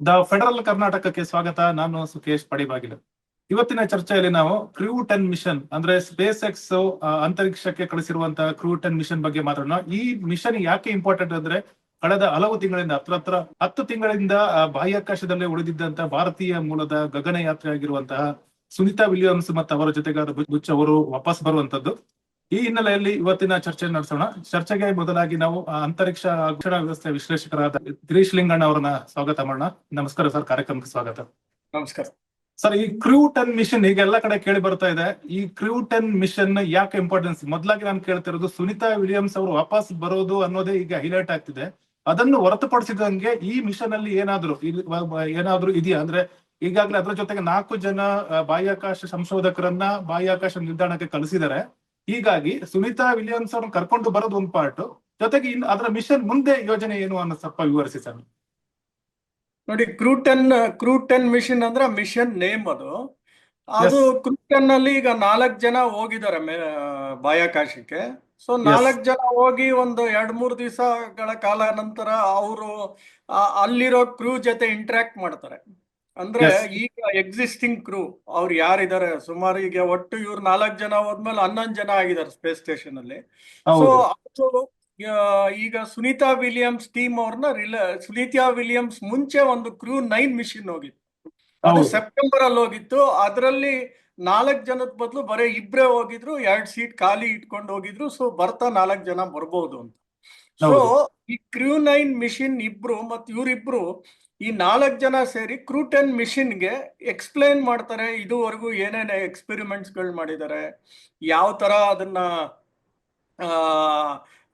The federal ಕರ್ನಾಟಕಕ್ಕೆ ಸ್ವಾಗತ. ನಾನು ಸುಖೇಶ್ ಪಡಿಬಾಗಿಲು. ಇವತ್ತಿನ ಚರ್ಚೆಯಲ್ಲಿ ನಾವು ಕ್ರೂ ಟೆನ್ ಮಿಷನ್, ಅಂದ್ರೆ ಸ್ಪೇಸ್ ಎಕ್ಸ್ ಅಂತರಿಕ್ಷಕ್ಕೆ ಕಳಿಸಿರುವಂತಹ ಕ್ರೂ ಟೆನ್ ಮಿಷನ್ ಬಗ್ಗೆ ಮಾತಾಡೋಣ. ಈ ಮಿಷನ್ ಯಾಕೆ ಇಂಪಾರ್ಟೆಂಟ್ ಅಂದ್ರೆ, ಕಳೆದ ಹಲವು ತಿಂಗಳಿಂದ, ಹತ್ರ ಹತ್ರ ಹತ್ತು ತಿಂಗಳಿಂದ ಬಾಹ್ಯಾಕಾಶದಲ್ಲಿ ಉಳಿದಿದ್ದಂತಹ ಭಾರತೀಯ ಮೂಲದ ಗಗನಯಾತ್ರೆ ಆಗಿರುವಂತಹ ಸುನಿತಾ ವಿಲಿಯಮ್ಸ್ ಮತ್ತು ಅವರ ಜೊತೆಗಾರ ಬುಚ್ ಅವರು ವಾಪಸ್ ಬರುವಂತದ್ದು ಈ ಹಿನ್ನೆಲೆಯಲ್ಲಿ ಇವತ್ತಿನ ಚರ್ಚೆ ನಡೆಸೋಣ. ಚರ್ಚೆಗೆ ಮೊದಲಾಗಿ ನಾವು ಅಂತರಿಕ್ಷ ರಕ್ಷಣಾ ವ್ಯವಸ್ಥೆ ವಿಶ್ಲೇಷಕರಾದ ಗಿರೀಶ್ ಲಿಂಗಣ್ಣ ಅವರನ್ನ ಸ್ವಾಗತ ಮಾಡೋಣ. ನಮಸ್ಕಾರ ಸರ್ ಕಾರ್ಯಕ್ರಮಕ್ಕೆ ಸ್ವಾಗತ. ನಮಸ್ಕಾರ. ಸರ್ ಈ ಕ್ರೂ ಟೆನ್ ಮಿಷನ್ ಈಗ ಎಲ್ಲ ಕಡೆ ಕೇಳಿ ಬರ್ತಾ ಇದೆ. ಈ ಕ್ರೂ ಟೆನ್ ಮಿಷನ್ ಯಾಕೆ ಇಂಪಾರ್ಟೆನ್ಸ್ ಮೊದಲಾಗಿ ನಾನು ಕೇಳ್ತಿರೋದು ಸುನಿತಾ ವಿಲಿಯಮ್ಸ್ ಅವರು ವಾಪಸ್ ಬರೋದು ಅನ್ನೋದೇ ಈಗ ಹೈಲೈಟ್ ಆಗ್ತಿದೆ. ಅದನ್ನು ಹೊರತುಪಡಿಸಿದಂಗೆ ಈ ಮಿಷನ್ ಅಲ್ಲಿ ಏನಾದ್ರು ಏನಾದ್ರು ಇದೆಯಾ? ಅಂದ್ರೆ ಈಗಾಗಲೇ ಅದ್ರ ಜೊತೆಗೆ ನಾಲ್ಕು ಜನ ಬಾಹ್ಯಾಕಾಶ ಸಂಶೋಧಕರನ್ನ ಬಾಹ್ಯಾಕಾಶ ನಿಲ್ದಾಣಕ್ಕೆ ಕಳಿಸಿದ್ದಾರೆ. ಹೀಗಾಗಿ ಸುನಿತಾ ವಿಲಿಯಮ್ಸ್ ಅವ್ರನ್ನ ಕರ್ಕೊಂಡು ಬರೋದು ಒಂದು ಪಾರ್ಟ್ ಜೊತೆಗೆ ಇನ್ನು ಅದರ ಮಿಷನ್ ಮುಂದೆ ಯೋಜನೆ ಏನು ಅನ್ನೋ ಸ್ವಲ್ಪ ವಿವರಿಸಿ ಸರ್. ನೋಡಿ crew ten crew ten mission ಅಂದ್ರೆ ಮಿಷನ್ ನೇಮ್ ಅದು. ಅದು ಕ್ರೂ ಟೆನ್ ಅಲ್ಲಿ ಈಗ ನಾಲ್ಕು ಜನ ಹೋಗಿದ್ದಾರೆ ಬಾಹ್ಯಾಕಾಶಕ್ಕೆ. ಸೊ ನಾಲ್ಕು ಜನ ಹೋಗಿ ಒಂದು ಎರಡ್ ಮೂರು ದಿವಸಗಳ ಕಾಲ ನಂತರ ಅವರು ಅಲ್ಲಿರೋ ಕ್ರೂ ಜೊತೆ ಇಂಟ್ರಾಕ್ಟ್ ಮಾಡ್ತಾರೆ. ಅಂದ್ರೆ ಈಗ ಎಕ್ಸಿಸ್ಟಿಂಗ್ ಕ್ರೂ ಅವ್ರು ಯಾರಿದ್ದಾರೆ? ಸುಮಾರು ಈಗ ಒಟ್ಟು ಇವ್ರು ನಾಲ್ಕು ಜನ ಹೋದ್ಮೇಲೆ ಹನ್ನೊಂದು ಜನ ಆಗಿದ್ದಾರೆ ಸ್ಪೇಸ್ ಸ್ಟೇಷನ್ ಅಲ್ಲಿ. ಸೊ ಈಗ ಸುನೀತಾ ವಿಲಿಯಮ್ಸ್ ಟೀಮ್ ಅವ್ರನ್ನ ರಿಲೇ ಸುನೀತಾ ವಿಲಿಯಮ್ಸ್ ಮುಂಚೆ ಒಂದು ಕ್ರೂ ನೈನ್ ಮಿಷನ್ ಹೋಗಿತ್ತು. ಅದು ಸೆಪ್ಟೆಂಬರ್ ಅಲ್ಲಿ ಹೋಗಿತ್ತು. ಅದರಲ್ಲಿ ನಾಲ್ಕು ಜನದ ಬದಲು ಬರೀ ಇಬ್ರೇ ಹೋಗಿದ್ರು ಎರಡ್ ಸೀಟ್ ಖಾಲಿ ಇಟ್ಕೊಂಡು ಹೋಗಿದ್ರು ಸೊ ಬರ್ತಾ ನಾಲ್ಕು ಜನ ಬರ್ಬೋದು ಅಂತ. ಸೊ ಈ ಕ್ರೂ ನೈನ್ ಮಿಷಿನ್ ಇಬ್ರು ಮತ್ತೆ ಇವ್ರಿಬ್ರು ಈ ನಾಲ್ಕು ಜನ ಸೇರಿ ಕ್ರೂಟೆನ್ ಮಿಷಿನ್ಗೆ ಎಕ್ಸ್ಪ್ಲೈನ್ ಮಾಡ್ತಾರೆ, ಇದುವರೆಗೂ ಏನೇನು ಎಕ್ಸ್ಪೆರಿಮೆಂಟ್ಸ್ಗಳು ಮಾಡಿದ್ದಾರೆ ಯಾವ ತರ ಅದನ್ನ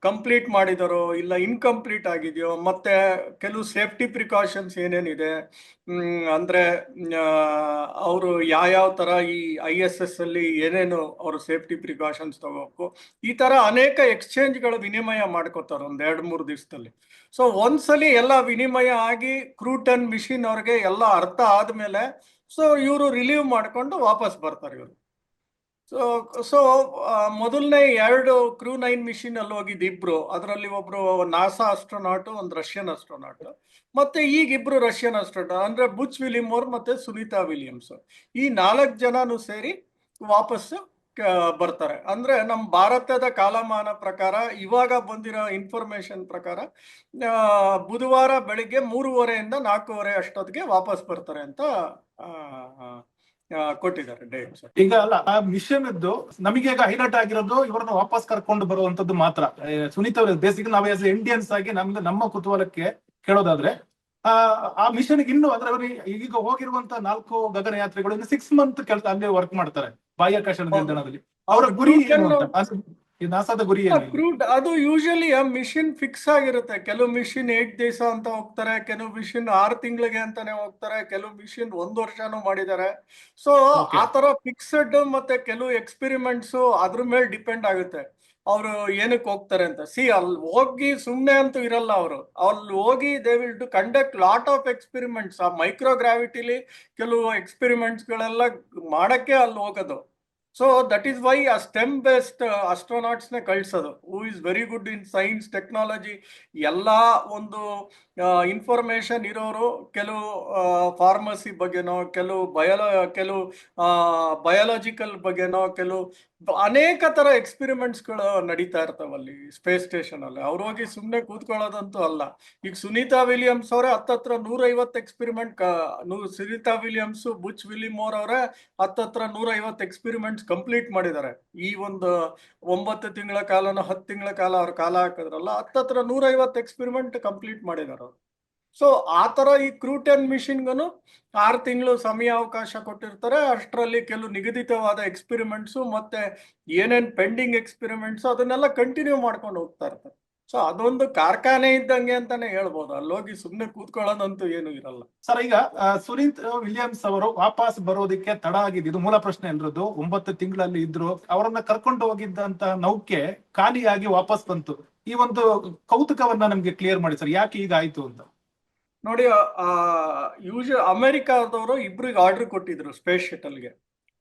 ಕಂಪ್ಲೀಟ್ ಮಾಡಿದಾರೋ ಇಲ್ಲ ಇನ್ಕಂಪ್ಲೀಟ್ ಆಗಿದೆಯೋ, ಮತ್ತೆ ಕೆಲವು ಸೇಫ್ಟಿ ಪ್ರಿಕಾಷನ್ಸ್ ಏನೇನಿದೆ ಅಂದರೆ ಅವರು ಯಾವ್ಯಾವ ತರ ಈ ಐ ಎಸ್ ಎಸ್ ಅಲ್ಲಿ ಏನೇನು ಅವರು ಸೇಫ್ಟಿ ಪ್ರಿಕಾಷನ್ಸ್ ತಗೋಬೇಕು, ಈ ತರ ಅನೇಕ ಎಕ್ಸ್ಚೇಂಜ್ಗಳ ವಿನಿಮಯ ಮಾಡ್ಕೋತಾರೆ ಒಂದು ಎರಡು ಮೂರು ದಿವಸದಲ್ಲಿ. ಸೊ ಒಂದ್ಸಲಿ ಎಲ್ಲ ವಿನಿಮಯ ಆಗಿ ಕ್ರೂ ಟೆನ್ ಮಿಷಿನ್ ಅವ್ರಿಗೆ ಎಲ್ಲ ಅರ್ಥ ಆದ್ಮೇಲೆ ಸೊ ಇವರು ರಿಲೀವ್ ಮಾಡ್ಕೊಂಡು ವಾಪಸ್ ಬರ್ತಾರೆ ಇವರು. ಸೊ ಸೊ ಮೊದಲನೇ ಎರಡು ಕ್ರೂ ನೈನ್ ಮಿಷಿನ್ ಅಲ್ಲಿ ಹೋಗಿದ್ದು ಇಬ್ರು, ಅದರಲ್ಲಿ ಒಬ್ರು ನಾಸಾ ಅಸ್ಟ್ರೋನಾಟ್ ಒಂದು ರಷ್ಯನ್ ಅಸ್ಟ್ರೋನಾಟ್ ಮತ್ತೆ ಈಗ ಇಬ್ರು ರಷ್ಯನ್ ಅಸ್ಟ್ರೋನಾಟ್ ಅಂದ್ರೆ ಬುಚ್ ವಿಲಿಮೋರ್ ಮತ್ತೆ ಸುನೀತಾ ವಿಲಿಯಮ್ಸ್ ಈ ನಾಲ್ಕು ಜನನು ಸೇರಿ ವಾಪಸ್ ಬರ್ತಾರೆ. ಅಂದ್ರೆ ನಮ್ಮ ಭಾರತದ ಕಾಲಮಾನ ಪ್ರಕಾರ, ಇವಾಗ ಬಂದಿರೋ ಇನ್ಫಾರ್ಮೇಶನ್ ಪ್ರಕಾರ ಬುಧವಾರ ಬೆಳಿಗ್ಗೆ ಮೂರುವರೆಯಿಂದ ನಾಲ್ಕೂವರೆ ಅಷ್ಟೊತ್ತಿಗೆ ವಾಪಸ್ ಬರ್ತಾರೆ ಅಂತ ಕೊಟ್ಟಿದ್ದಾರೆ ಡೇಟ್ಸ್ ಈಗ ಅಲ್ಲ, ಆ ಮಿಷನ್ ಇದ್ದು ನಮಗೆ ಈಗ ಹೈಲೈಟ್ ಆಗಿರೋದು ಇವರನ್ನ ವಾಪಸ್ ಕರ್ಕೊಂಡು ಬರುವಂತದ್ದು ಮಾತ್ರ. ಸುನೀತ್ ಅವರು ಬೇಸಿಕ್ ನಾವು ಆಸ್ ಇಂಡಿಯನ್ಸ್ ಆಗಿ ನಮ್ದು ನಮ್ಮ ಕುತೂಹಲಕ್ಕೆ ಕೇಳೋದಾದ್ರೆ, ಆ ಮಿಷನ್ ಇನ್ನು ಅಂದ್ರೆ ಈಗ ಹೋಗಿರುವಂತ ನಾಲ್ಕು ಗಗನಯಾತ್ರಿಗಳು ಇನ್ನು ಸಿಕ್ಸ್ ಮಂತ್ ಕೆಲಸ ಅಲ್ಲಿ ವರ್ಕ್ ಮಾಡ್ತಾರೆ. ಬಾಹ್ಯಾಕಾಶ ನಿಲ್ದಾಣದಲ್ಲಿ. ಅವರ ಗುರಿ ಈ ನಾಸಾದ ಗುರಿ ಏನು? ಕ್ರೂಡ್ ಅದು ಯೂಶಲಿ ಆ ಮಿಷಿನ್ ಫಿಕ್ಸ್ ಆಗಿರುತ್ತೆ. ಕೆಲವು ಮಿಷಿನ್ ಏಟ್ ದಿವಸ ಅಂತ ಹೋಗ್ತಾರೆ ಕೆಲವು ಮಿಷಿನ್ ಆರು ತಿಂಗಳಿಗೆ ಅಂತಾನೆ ಹೋಗ್ತಾರೆ ಕೆಲವು ಮಿಷಿನ್ ಒಂದ್ ವರ್ಷನೂ ಮಾಡಿದ್ದಾರೆ. ಸೊ ಆತರ ಆ ತರ ಫಿಕ್ಸ್ಡ್ ಮತ್ತೆ ಕೆಲವು ಎಕ್ಸ್ಪೆರಿಮೆಂಟ್ಸ್ ಅದ್ರ ಮೇಲೆ ಡಿಪೆಂಡ್ ಆಗುತ್ತೆ. ಅವರು ಏನಕ್ಕೆ ಹೋಗ್ತಾರೆ ಅಂತ? ಸಿ ಅಲ್ಲಿ ಹೋಗಿ ಸುಮ್ಮನೆ ಅಂತೂ ಇರಲ್ಲ ಅವರು. ಅಲ್ಲಿ ಹೋಗಿ they will to conduct lot of experiments ಆ ಮೈಕ್ರೋ ಗ್ರಾವಿಟಿಲಿ ಕೆಲವು ಎಕ್ಸ್ಪೆರಿಮೆಂಟ್ಸ್ಗಳೆಲ್ಲ ಮಾಡೋಕ್ಕೆ ಅಲ್ಲಿ ಹೋಗೋದು. ಸೊ ದಟ್ ಈಸ್ ವೈ ಆ ಸ್ಟೆಮ್ ಬೇಸ್ಡ್ ಅಸ್ಟ್ರೋನಾಟ್ಸ್ ಕಳಿಸೋದು. Who is very good in science technology ಎಲ್ಲ ಒಂದು ಇನ್ಫಾರ್ಮೇಷನ್ ಇರೋರು ಕೆಲವು ಫಾರ್ಮಸಿ ಬಗ್ಗೆನೋ, ಕೆಲವು ಬಯಲ ಕೆಲವು ಬಯೋಲಾಜಿಕಲ್ ಬಗ್ಗೆನೋ, ಕೆಲವು ಅನೇಕ ತರ ಎಕ್ಸ್ಪಿರಿಮೆಂಟ್ಸ್ಗಳು ನಡೀತಾ ಇರ್ತಾವಲ್ಲಿ ಸ್ಪೇಸ್ ಸ್ಟೇಷನ್ ಅಲ್ಲಿ. ಅವ್ರು ಹೋಗಿ ಸುಮ್ಮನೆ ಕೂತ್ಕೊಳ್ಳೋದಂತೂ ಅಲ್ಲ. ಈಗ ಸುನೀತಾ ವಿಲಿಯಮ್ಸ್ ಅವರೇ ಹತ್ತತ್ರ ನೂರೈವತ್ತು experiment Sunita Williams, Butch Wilmore ಅವರೇ ಹತ್ತತ್ರ ನೂರೈವತ್ತು ಎಕ್ಸ್ಪಿರಿಮೆಂಟ್ಸ್ ಕಂಪ್ಲೀಟ್ ಮಾಡಿದ್ದಾರೆ ಈ ಒಂದು ಒಂಬತ್ತು ತಿಂಗಳ ಕಾಲನ ಹತ್ತು ತಿಂಗಳ ಕಾಲ ಅವ್ರ ಕಾಲ ಹಾಕಿದ್ರಲ್ಲ ಹತ್ತತ್ರ ನೂರೈವತ್ತು ಎಕ್ಸ್ಪಿರಿಮೆಂಟ್ ಕಂಪ್ಲೀಟ್ ಮಾಡಿದ್ದಾರೆ ಅವ್ರು. ಸೊ ಆ ತರ ಈ ಕ್ರೂಟನ್ ಮಿಷಿನ್ಗನು ಆರು ತಿಂಗಳು ಸಮಯಾವಕಾಶ ಕೊಟ್ಟಿರ್ತಾರೆ. ಅಷ್ಟರಲ್ಲಿ ಕೆಲವು ನಿಗದಿತವಾದ ಎಕ್ಸ್ಪಿರಿಮೆಂಟ್ಸು ಮತ್ತೆ ಏನೇನ್ ಪೆಂಡಿಂಗ್ ಎಕ್ಸ್ಪಿರಿಮೆಂಟ್ಸ್ ಅದನ್ನೆಲ್ಲ ಕಂಟಿನ್ಯೂ ಮಾಡ್ಕೊಂಡು ಹೋಗ್ತಾ ಇರ್ತಾರೆ. ಸೊ ಅದೊಂದು ಕಾರ್ಖಾನೆ ಇದ್ದಂಗೆ ಅಂತಾನೆ ಹೇಳ್ಬೋದು. ಹೋಗಿ ಸುಮ್ಮನೆ ಕೂತ್ಕೊಳ್ಳೋದಂತೂ ಏನು ಇರಲ್ಲ. ಸರ್, ಈಗ ಸುನೀತ್ ವಿಲಿಯಮ್ಸ್ ಅವರು ವಾಪಸ್ ಬರೋದಕ್ಕೆ ತಡ ಆಗಿದೆ. ಇದು ಮೂಲ ಪ್ರಶ್ನೆ ಎಲ್ರದ್ದು ಒಂಬತ್ತು ತಿಂಗಳಲ್ಲಿ ಇದ್ರು. ಅವರನ್ನ ಕರ್ಕೊಂಡು ಹೋಗಿದ್ದಂತ ನೌಕೆ ಖಾಲಿಯಾಗಿ ವಾಪಸ್ ಬಂತು. ಈ ಒಂದು ಕೌತುಕವನ್ನ ನಮ್ಗೆ ಕ್ಲಿಯರ್ ಮಾಡಿ ಸರ್. ಯಾಕೆ ಈಗ ಆಯ್ತು ಅಂತ? ನೋಡಿ ಯೂಶ ಅಮೆರಿಕಾದವರು ಇಬ್ರಿಗೆ ಆರ್ಡರ್ ಕೊಟ್ಟಿದ್ರು ಸ್ಪೇಸ್ ಶಟಲ್ಗೆ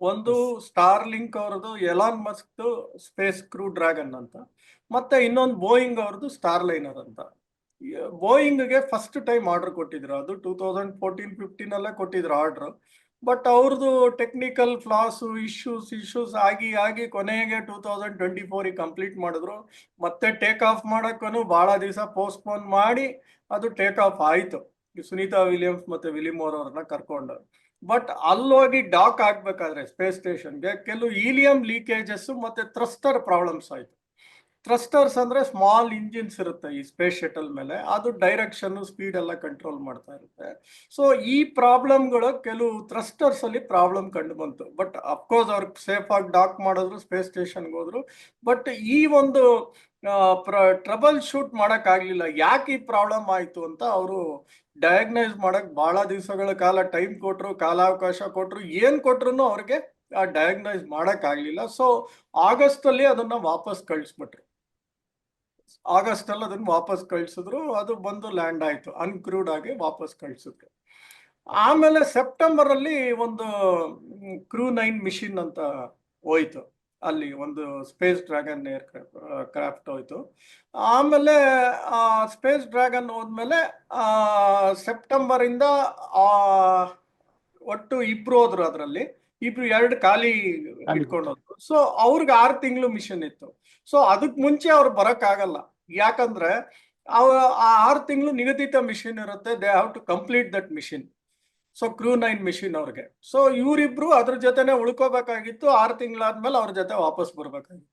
ಒಂದು ಸ್ಟಾರ್ ಲಿಂಕ್ ಅವ್ರದ್ದು Elon Musk space crew Dragon ಅಂತ. ಮತ್ತೆ ಇನ್ನೊಂದು ಬೋಯಿಂಗ್ ಅವ್ರದ್ದು ಸ್ಟಾರ್ ಲೈನರ್ ಅಂತ ಬೋಯಿಂಗ್ಗೆ ಫಸ್ಟ್ ಟೈಮ್ ಆರ್ಡರ್ ಕೊಟ್ಟಿದ್ರು. ಅದು ಟೂ ತೌಸಂಡ್ ಫೋರ್ಟೀನ್ ಫಿಫ್ಟೀನ್ ಅಲ್ಲೇ ಕೊಟ್ಟಿದ್ರು ಆರ್ಡರ್ ಬಟ್ ಅವ್ರದ್ದು ಟೆಕ್ನಿಕಲ್ ಫ್ಲಾಸು ಇಶ್ಯೂಸ್ ಇಶ್ಯೂಸ್ ಆಗಿ ಆಗಿ ಕೊನೆಗೆ ಟೂ ತೌಸಂಡ್ ಟ್ವೆಂಟಿ ಫೋರಿಗೆ ಕಂಪ್ಲೀಟ್ ಮಾಡಿದ್ರು. ಮತ್ತೆ ಟೇಕ್ ಆಫ್ ಮಾಡೋಕ್ಕೂ ಭಾಳ ದಿವಸ ಪೋಸ್ಟ್ಪೋನ್ ಮಾಡಿ. ಅದು ಟೇಕ್ ಆಫ್ ಆಯಿತು. ಸುನೀತಾ ವಿಲಿಯಮ್ಸ್ ಮತ್ತೆ ವಿಲಿಮೋರ್ ಅವ್ರನ್ನ ಕರ್ಕೊಂಡು ಬಟ್ ಅಲ್ಲೋಗಿ ಡಾಕ್ ಆಗ್ಬೇಕಾದ್ರೆ ಸ್ಪೇಸ್ ಸ್ಟೇಷನ್ಗೆ ಕೆಲವು ಈಲಿಯಂ ಲೀಕೇಜಸ್ ಮತ್ತೆ ಥ್ರಸ್ಟರ್ ಪ್ರಾಬ್ಲಮ್ಸ್ ಆಯ್ತು. ಥ್ರಸ್ಟರ್ಸ್ ಅಂದ್ರೆ ಸ್ಮಾಲ್ ಇಂಜಿನ್ಸ್ ಇರುತ್ತೆ ಈ ಸ್ಪೇಸ್ ಶಟಲ್ ಮೇಲೆ. ಅದು ಡೈರೆಕ್ಷನ್ ಸ್ಪೀಡ್ ಎಲ್ಲ ಕಂಟ್ರೋಲ್ ಮಾಡ್ತಾ ಇರುತ್ತೆ. ಸೊ ಈ ಪ್ರಾಬ್ಲಮ್ಗಳು ಕೆಲವು ಥ್ರಸ್ಟರ್ಸ್ ಅಲ್ಲಿ ಪ್ರಾಬ್ಲಮ್ ಕಂಡು ಬಂತು. ಬಟ್ ಅಫ್ಕೋರ್ಸ್ ಅವ್ರಿಗೆ ಸೇಫ್ ಆಗಿ ಡಾಕ್ ಮಾಡಿದ್ರು ಸ್ಪೇಸ್ ಸ್ಟೇಷನ್ಗೆ ಹೋದ್ರು. ಬಟ್ ಈ ಒಂದು ಟ್ರಬಲ್ ಶೂಟ್ ಮಾಡಕ್ ಆಗ್ಲಿಲ್ಲ. ಯಾಕೆ ಈ ಪ್ರಾಬ್ಲಮ್ ಆಯ್ತು ಅಂತ ಅವರು ಡಯಾಗ್ನೈಸ್ ಮಾಡಕ್ ಬಹಳ ದಿವಸಗಳ ಕಾಲ ಟೈಮ್ ಕೊಟ್ರು, ಕಾಲಾವಕಾಶ ಕೊಟ್ರು. ಏನ್ ಕೊಟ್ರು ಅವ್ರಿಗೆ ಡಯಾಗ್ನೈಸ್ ಮಾಡಕ್ ಆಗ್ಲಿಲ್ಲ. ಸೊ ಆಗಸ್ಟ್ ಅಲ್ಲಿ ಅದನ್ನ ವಾಪಸ್ ಕಳಿಸ್ಬಿಟ್ರು. ಆಗಸ್ಟ್ ಅಲ್ಲಿ ಅದನ್ನ ವಾಪಸ್ ಕಳ್ಸಿದ್ರು ಅದು ಬಂದು ಲ್ಯಾಂಡ್ ಆಯ್ತು ಅನ್ಕ್ರೂಡ್ ಆಗಿ ವಾಪಸ್ ಕಳ್ಸಿದ್ರು. ಆಮೇಲೆ ಸೆಪ್ಟೆಂಬರ್ ಅಲ್ಲಿ ಒಂದು ಕ್ರೂ ನೈನ್ ಮಿಷಿನ್ ಅಂತ ಹೋಯ್ತು. ಅಲ್ಲಿ ಒಂದು ಸ್ಪೇಸ್ ಡ್ರ್ಯಾಗನ್ ಏರ್ ಕ್ರಾಫ್ಟ್ ಹೋಯ್ತು. ಆಮೇಲೆ ಆ ಸ್ಪೇಸ್ ಡ್ರ್ಯಾಗನ್ ಹೋದ್ಮೇಲೆ ಆ ಸೆಪ್ಟೆಂಬರ್ ಇಂದ ಆ ಒಟ್ಟು ಇಬ್ರು ಹೋದ್ರು ಅದರಲ್ಲಿ. ಇಬ್ರು ಎರಡು ಖಾಲಿ ಇಟ್ಕೊಂಡು ಸೊ ಅವ್ರಿಗೆ ಆರು ತಿಂಗಳು ಮಿಷನ್ ಇತ್ತು. ಸೊ ಅದಕ್ ಮುಂಚೆ ಅವ್ರು ಬರಕ್ ಆಗಲ್ಲ. ಯಾಕಂದ್ರೆ ಆ ಆರು ತಿಂಗಳು ನಿಗದಿತ ಮಿಷನ್ ಇರುತ್ತೆ. They have to complete that mission so crew nine mission ಅವ್ರಿಗೆ. ಸೊ ಇವರಿಬ್ರು ಅದ್ರ ಜೊತೆನೆ ಉಳ್ಕೋಬೇಕಾಗಿತ್ತು. ಆರು ತಿಂಗಳಾದ್ಮೇಲೆ ಅವ್ರ ಜೊತೆ ವಾಪಸ್ ಬರ್ಬೇಕಾಗಿತ್ತು.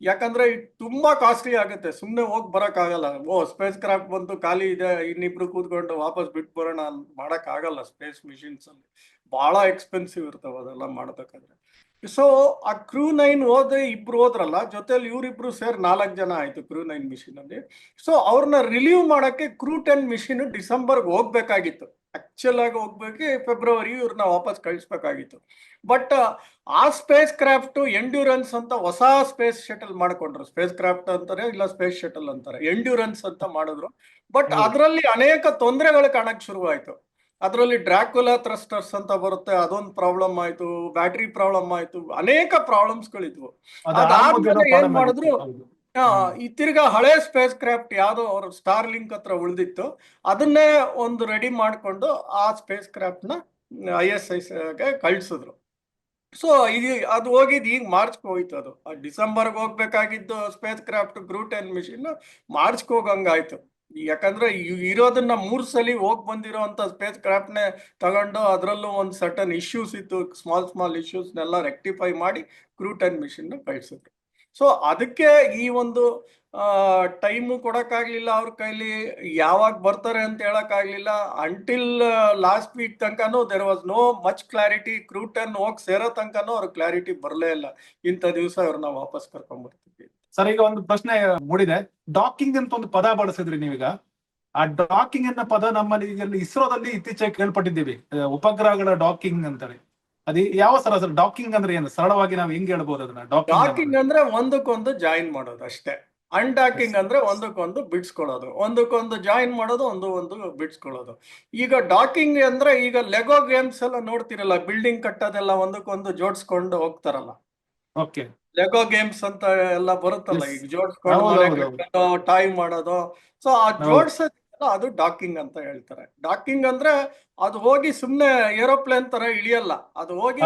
ಯಾಕಂದ್ರೆ ತುಂಬಾ ಕಾಸ್ಟ್ಲಿ ಆಗುತ್ತೆ. ಸುಮ್ಮನೆ ಹೋಗಿ ಬರೋಕ್ಕಾಗಲ್ಲ ಓ ಸ್ಪೇಸ್ ಕ್ರಾಫ್ಟ್ ಬಂತು, ಖಾಲಿ ಇದೆ, ಇನ್ನಿಬ್ರು ಕೂತ್ಕೊಂಡು ವಾಪಸ್ ಬಿಟ್ಟು ಬರೋಣ ಮಾಡೋಕ್ಕಾಗಲ್ಲ ಸ್ಪೇಸ್ ಮಿಷಿನ್ಸ್ ಅಲ್ಲಿ. ಬಹಳ ಎಕ್ಸ್ಪೆನ್ಸಿವ್ ಇರ್ತಾವ ಅದೆಲ್ಲ ಮಾಡ್ಬೇಕಾದ್ರೆ. ಸೊ ಆ ಕ್ರೂ ನೈನ್ ಹೋದ್ರೆ ಇಬ್ರು ಹೋದ್ರಲ್ಲ ಜೊತೆಲಿ ಇವ್ರಿಬ್ರು ಸೇರಿ ನಾಲ್ಕು ಜನ ಆಯ್ತು ಕ್ರೂ ನೈನ್ ಮಿಷಿನ್ ಅಲ್ಲಿ. ಸೊ ಅವ್ರನ್ನ ರಿಲೀವ್ ಮಾಡಕ್ಕೆ ಕ್ರೂ ಟೆನ್ ಮಿಷಿನ್ ಡಿಸೆಂಬರ್ಗೆ ಹೋಗ್ಬೇಕಾಗಿತ್ತು. ಆಕ್ಚುಲ್ ಆಗಿ ಹೋಗ್ಬೇಕು ಫೆಬ್ರವರಿ ಇವ್ರನ್ನ ವಾಪಸ್ ಕಳಿಸ್ಬೇಕಾಗಿತ್ತು. ಬಟ್ ಆ ಸ್ಪೇಸ್ ಕ್ರಾಫ್ಟ್ ಎಂಡ್ಯೂರೆನ್ಸ್ ಅಂತ ಹೊಸ ಸ್ಪೇಸ್ ಶಟಲ್ ಮಾಡ್ಕೊಂಡ್ರು. ಸ್ಪೇಸ್ ಕ್ರಾಫ್ಟ್ ಅಂತಾರೆ ಇಲ್ಲ ಸ್ಪೇಸ್ ಶಟಲ್ ಅಂತಾರೆ. ಎಂಡ್ಯೂರೆನ್ಸ್ ಅಂತ ಮಾಡಿದ್ರು. ಬಟ್ ಅದರಲ್ಲಿ ಅನೇಕ ತೊಂದರೆಗಳು ಕಾಣಕ್ ಶುರುವಾಯ್ತು. ಅದರಲ್ಲಿ ಡ್ರಾಕುಲಾ ಥ್ರಸ್ಟರ್ಸ್ ಅಂತ ಬರುತ್ತೆ ಅದೊಂದು ಪ್ರಾಬ್ಲಮ್ ಆಯ್ತು ಬ್ಯಾಟ್ರಿ ಪ್ರಾಬ್ಲಮ್ ಆಯ್ತು ಅನೇಕ ಪ್ರಾಬ್ಲಮ್ಸ್ ಗಳಿದ್ವು. ಅದು ಅದಾದ್ಮೇಲೆ ಏನೋ ಮಾಡಿದ್ರು? ಈ ತಿರ್ಗಾ ಹಳೆ ಸ್ಪೇಸ್ ಕ್ರಾಫ್ಟ್ ಯಾವ್ದೋ ಅವ್ರ ಸ್ಟಾರ್ ಲಿಂಕ್ ಹತ್ರ ಉಳಿದಿತ್ತು ಅದನ್ನೇ ಒಂದು ರೆಡಿ ಮಾಡ್ಕೊಂಡು ಆ ಸ್ಪೇಸ್ ಕ್ರಾಫ್ಟ್ನ ಐ ಎಸ್ಗೆ ಕಳ್ಸಿದ್ರು. ಸೊ ಇದು ಅದು ಹೋಗಿದ್ ಈಗ ಮಾರ್ಚ್ ಹೋಯ್ತು ಅದು. ಡಿಸೆಂಬರ್ಗೆ ಹೋಗ್ಬೇಕಾಗಿದ್ದು ಸ್ಪೇಸ್ ಕ್ರಾಫ್ಟ್ ಗ್ರೂಟ್ ಅಂಡ್ ಮಿಷಿನ್ ಮಾರ್ಚ್ಗೆ ಹೋಗಂಗಾಯ್ತು. ಯಾಕಂದ್ರೆ ಇರೋದನ್ನ ಮೂರ್ ಸಲಿ ಹೋಗ್ ಬಂದಿರೋ ಅಂತ ಸ್ಪೇಸ್ ಕ್ರಾಫ್ಟ್ ನೇ ತಗೊಂಡು ಅದರಲ್ಲೂ ಒಂದು ಸರ್ಟನ್ ಇಶ್ಯೂಸ್ ಇತ್ತು ಸ್ಮಾಲ್ ಸ್ಮಾಲ್ ಇಶ್ಯೂಸ್ ನೆಲ್ಲ ರೆಕ್ಟಿಫೈ ಮಾಡಿ ಕ್ರೂ ಟೆನ್ ಮಿಷಿನ್ ಕಳ್ಸಿದ್ರು. ಸೊ ಅದಕ್ಕೆ ಈ ಒಂದು ಟೈಮು ಕೊಡಕ್ಕಾಗ್ಲಿಲ್ಲ ಅವ್ರ ಕೈಲಿ, ಯಾವಾಗ ಬರ್ತಾರೆ ಅಂತ ಹೇಳಕ್ಕಾಗ್ಲಿಲ್ಲ. ಅಂಟಿಲ್ ಲಾಸ್ಟ್ ವೀಕ್ ತನಕನೂ there was no much clarity crew ten ಹೋಗ್ ಸೇರೋ ತನಕನೂ ಅವ್ರ ಕ್ಲಾರಿಟಿ ಬರಲೇ ಇಲ್ಲ. ಇಂಥ ದಿವಸ ಅವ್ರನ್ನ ವಾಪಸ್ ಕರ್ಕೊಂಡ್ ಬರ್ತೀವಿ ಸರ್ ಈಗ ಒಂದು ಪ್ರಶ್ನೆ ಮೂಡಿದೆ. ಡಾಕಿಂಗ್ ಅಂತ ಒಂದು ಪದ ಬಳಸಿದ್ರಿ ನೀವೀಗ. ಆ ಡಾಕಿಂಗ್ ಅನ್ನೋ ಪದ ನಮ್ಮಲ್ಲಿ ಈಗ ಇಸ್ರೋದಲ್ಲಿ ಇತ್ತೀಚೆಗೆ ಕೇಳ್ಪಟ್ಟಿದ್ದೀವಿ. ಉಪಗ್ರಹಗಳ ಡಾಕಿಂಗ್ ಅಂತೇಳಿ. ಅದು ಯಾವ ಸರ ಸರ್ ಡಾಕಿಂಗ್ ಅಂದ್ರೆ ಏನು? ಸರಳವಾಗಿ ನಾವು ಹೆಂಗ್ ಹೇಳ್ಬೋದು ಅದನ್ನ? ಡಾಕಿಂಗ್ ಡಾಕಿಂಗ್ ಅಂದ್ರೆ ಒಂದಕ್ಕೊಂದು ಜಾಯಿನ್ ಮಾಡೋದು ಅಷ್ಟೇ. ಅನ್ಡಾಕಿಂಗ್ ಅಂದ್ರೆ ಒಂದಕ್ಕೊಂದು ಬಿಡ್ಸ್ಕೊಳ್ಳೋದು. ಒಂದಕ್ಕೊಂದು ಜಾಯಿನ್ ಮಾಡೋದು ಒಂದು ಒಂದು ಬಿಡ್ಸ್ಕೊಳ್ಳೋದು. ಈಗ ಡಾಕಿಂಗ್ ಅಂದ್ರೆ ಈಗ ಲೆಗೋ ಗೇಮ್ಸ್ ಎಲ್ಲ ನೋಡ್ತಿರಲ್ಲ? ಬಿಲ್ಡಿಂಗ್ ಕಟ್ಟೋದೆಲ್ಲ ಒಂದಕ್ಕೊಂದು ಜೋಡಿಸ್ಕೊಂಡು ಹೋಗ್ತಾರಲ್ಲ. ಓಕೆ ಲೆಗೋ ಗೇಮ್ಸ್ ಅಂತ ಎಲ್ಲ ಬರುತ್ತಲ್ಲ. ಈಗ ಜೋಡಿಸ್ಕೊಂಡು ಟೈಮ್. ಟಾಯ್ ಮಾಡೋದು. ಸೊ ಆ ಜೋಡಿಸೋದಿಲ್ಲ ಅದು ಡಾಕಿಂಗ್ ಅಂತ ಹೇಳ್ತಾರೆ. ಡಾಕಿಂಗ್ ಅಂದ್ರೆ ಅದು ಹೋಗಿ ಸುಮ್ನೆ ಏರೋಪ್ಲೇನ್ ತರ ಇಳಿಯಲ್ಲ. ಅದು ಹೋಗಿ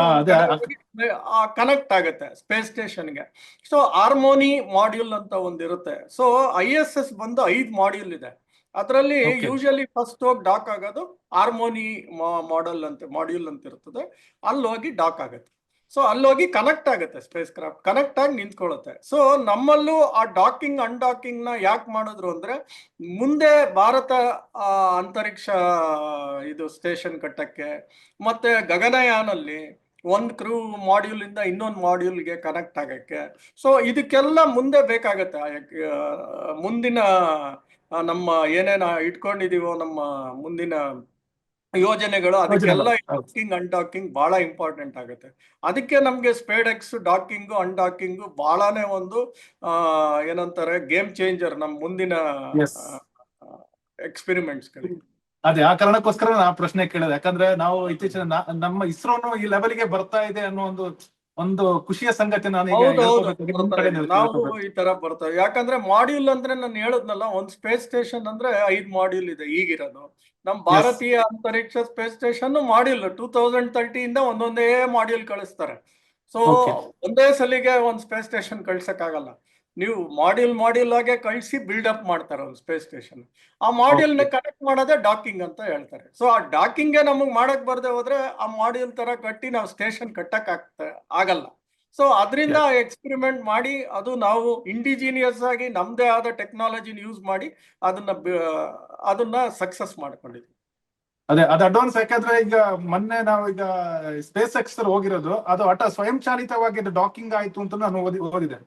ಕನೆಕ್ಟ್ ಆಗುತ್ತೆ ಸ್ಪೇಸ್ ಸ್ಟೇಷನ್ಗೆ ಸೊ ಹಾರ್ಮೋನಿ ಮಾಡ್ಯೂಲ್ ಅಂತ ಒಂದಿರುತ್ತೆ ಸೊ ಐ ಎಸ್ ಎಸ್ ಬಂದು ಐದ್ ಮಾಡ್ಯೂಲ್ ಇದೆ. ಅದರಲ್ಲಿ. ಯೂಶಲಿ ಫಸ್ಟ್ ಹೋಗಿ ಡಾಕ್ ಆಗೋದು ಹಾರ್ಮೋನಿ ಮಾಡೆಲ್ ಅಂತ ಮಾಡ್ಯೂಲ್ ಅಂತ ಇರ್ತದೆ. ಅಲ್ಲಿ ಹೋಗಿ ಡಾಕ್ ಆಗುತ್ತೆ. ಸೊ ಅಲ್ಲೋಗಿ ಕನೆಕ್ಟ್ ಆಗುತ್ತೆ ಸ್ಪೇಸ್ ಕ್ರಾಫ್ಟ್ ಕನೆಕ್ಟ್ ಆಗಿ ನಿಂತ್ಕೊಳ್ಳುತ್ತೆ. ಸೊ ನಮ್ಮಲ್ಲೂ ಆ ಡಾಕಿಂಗ್ ಅನ್ಡಾಕಿಂಗ್ನ ಯಾಕೆ ಮಾಡಿದ್ರು ಅಂದ್ರೆ, ಮುಂದೆ ಭಾರತ ಅಂತರಿಕ್ಷ, ಇದು ಸ್ಟೇಷನ್ ಕಟ್ಟಕ್ಕೆ, ಮತ್ತೆ ಗಗನಯಾನಲ್ಲಿ ಒಂದು ಕ್ರೂ ಮಾಡ್ಯೂಲ್ ಇಂದ ಇನ್ನೊಂದು ಮಾಡ್ಯೂಲ್ಗೆ ಕನೆಕ್ಟ್ ಆಗಕ್ಕೆ. ಸೊ ಇದಕ್ಕೆಲ್ಲ ಮುಂದೆ ಬೇಕಾಗತ್ತೆ ಮುಂದಿನ ನಮ್ಮ ಏನೇನ ಇಟ್ಕೊಂಡಿದೀವೋ ನಮ್ಮ ಮುಂದಿನ ಯೋಜನೆಗಳು ಅದಕ್ಕೆಲ್ಲ. ಡಾಕಿಂಗ್ ಅನ್ಡಾಕಿಂಗ್ ಬಹಳ ಇಂಪಾರ್ಟೆಂಟ್ ಆಗುತ್ತೆ. ಅದಕ್ಕೆ ನಮ್ಗೆ ಸ್ಪೇಡೆಕ್ಸ್ ಡಾಕಿಂಗು ಅನ್ಡಾಕಿಂಗು ಬಹಳನೇ ಒಂದು ಆ ಏನಂತಾರೆ ಗೇಮ್ ಚೇಂಜರ್ ನಮ್ಮ ಮುಂದಿನ. ಎಕ್ಸ್ಪೆರಿಮೆಂಟ್ಸ್ ಅದೇ ಆ ಕಾರಣಕ್ಕೋಸ್ಕರ ನಾ ಪ್ರಶ್ನೆ ಕೇಳಿದೆ. ಯಾಕಂದ್ರೆ ನಾವು ಇತ್ತೀಚಿನ ನಮ್ಮ ಇಸ್ರೋನು ಈ ಲೆವೆಲ್ಗೆ ಬರ್ತಾ ಇದೆ ಅನ್ನೋ ಒಂದು ಒಂದು ಖುಷಿಯ ಸಂಗತಿ ನಾನು ನಿಮ್ ನಾವು ಈ ತರ ಬರ್ತವೆ ಯಾಕಂದ್ರೆ ಮಾಡ್ಯೂಲ್ ಅಂದ್ರೆ ನಾನು ಹೇಳದ್ನಲ್ಲ ಒಂದ್ ಸ್ಪೇಸ್ ಸ್ಟೇಷನ್ ಅಂದ್ರೆ ಐದ್ ಮಾಡ್ಯೂಲ್ ಇದೆ ಈಗಿರೋದು. ನಮ್ ಭಾರತೀಯ ಅಂತರಿಕ್ಷ space station module two thousand thirty ಇಂದ ಒಂದೊಂದೇ ಮಾಡ್ಯೂಲ್ ಕಳಿಸ್ತಾರೆ. ಸೊ ಒಂದೇ ಸಲಿಗೆ ಒಂದ್ ಸ್ಪೇಸ್ ಸ್ಟೇಷನ್ ಕಳ್ಸಕ್ ಆಗಲ್ಲ ನೀವು ಮಾಡ್ಯೂಲ್ ಮಾಡ್ಯೂಲ್ ಆಗಿ ಕಳಿಸಿ ಬಿಲ್ಡ್ ಅಪ್ ಮಾಡ್ತಾರೆ ಒಂದು ಸ್ಪೇಸ್ ಸ್ಟೇಷನ್ ಆ ಮಾಡ್ಯೂಲ್ನ ಕನೆಕ್ಟ್ ಮಾಡೋದೇ ಡಾಕಿಂಗ್ ಅಂತ ಹೇಳ್ತಾರೆ. ಸೊ ಆ ಡಾಕಿಂಗ್ ನಮಗ್ ಮಾಡಕ್ ಬರದೆ ಹೋದ್ರೆ ಆ ಮಾಡ್ಯೂಲ್ ತರ ಕಟ್ಟಿ ನಾವು ಸ್ಟೇಷನ್ ಕಟ್ಟಕ್ ಆಗ್ತಾ ಆಗಲ್ಲ. ಸೊ ಅದರಿಂದ ಎಕ್ಸ್ಪೆರಿಮೆಂಟ್ ಮಾಡಿ ಅದು ನಾವು ಇಂಡಿಜಿನಿಯಸ್ ಆಗಿ ನಮ್ದೇ ಆದ ಟೆಕ್ನಾಲಜಿನ ಯೂಸ್ ಮಾಡಿ ಅದನ್ನ ಅದನ್ನ ಸಕ್ಸಸ್ ಮಾಡ್ಕೊಂಡಿದ್ವಿ. ಅದೇ ಅದು ಅಡ್ವಾನ್ಸ್ ಯಾಕಂದ್ರೆ ಈಗ ಮೊನ್ನೆ ನಾವು ಈಗ ಸ್ಪೇಸ್ ಎಕ್ಸ್ ಹೋಗಿರೋದು ಅದು ಅಟ ಸ್ವಯಂ ಚಾಲಿತವಾಗಿ ಡಾಕಿಂಗ್ ಆಯ್ತು ಅಂತ ನಾನು ಓದಿ ಓದಿದೆ.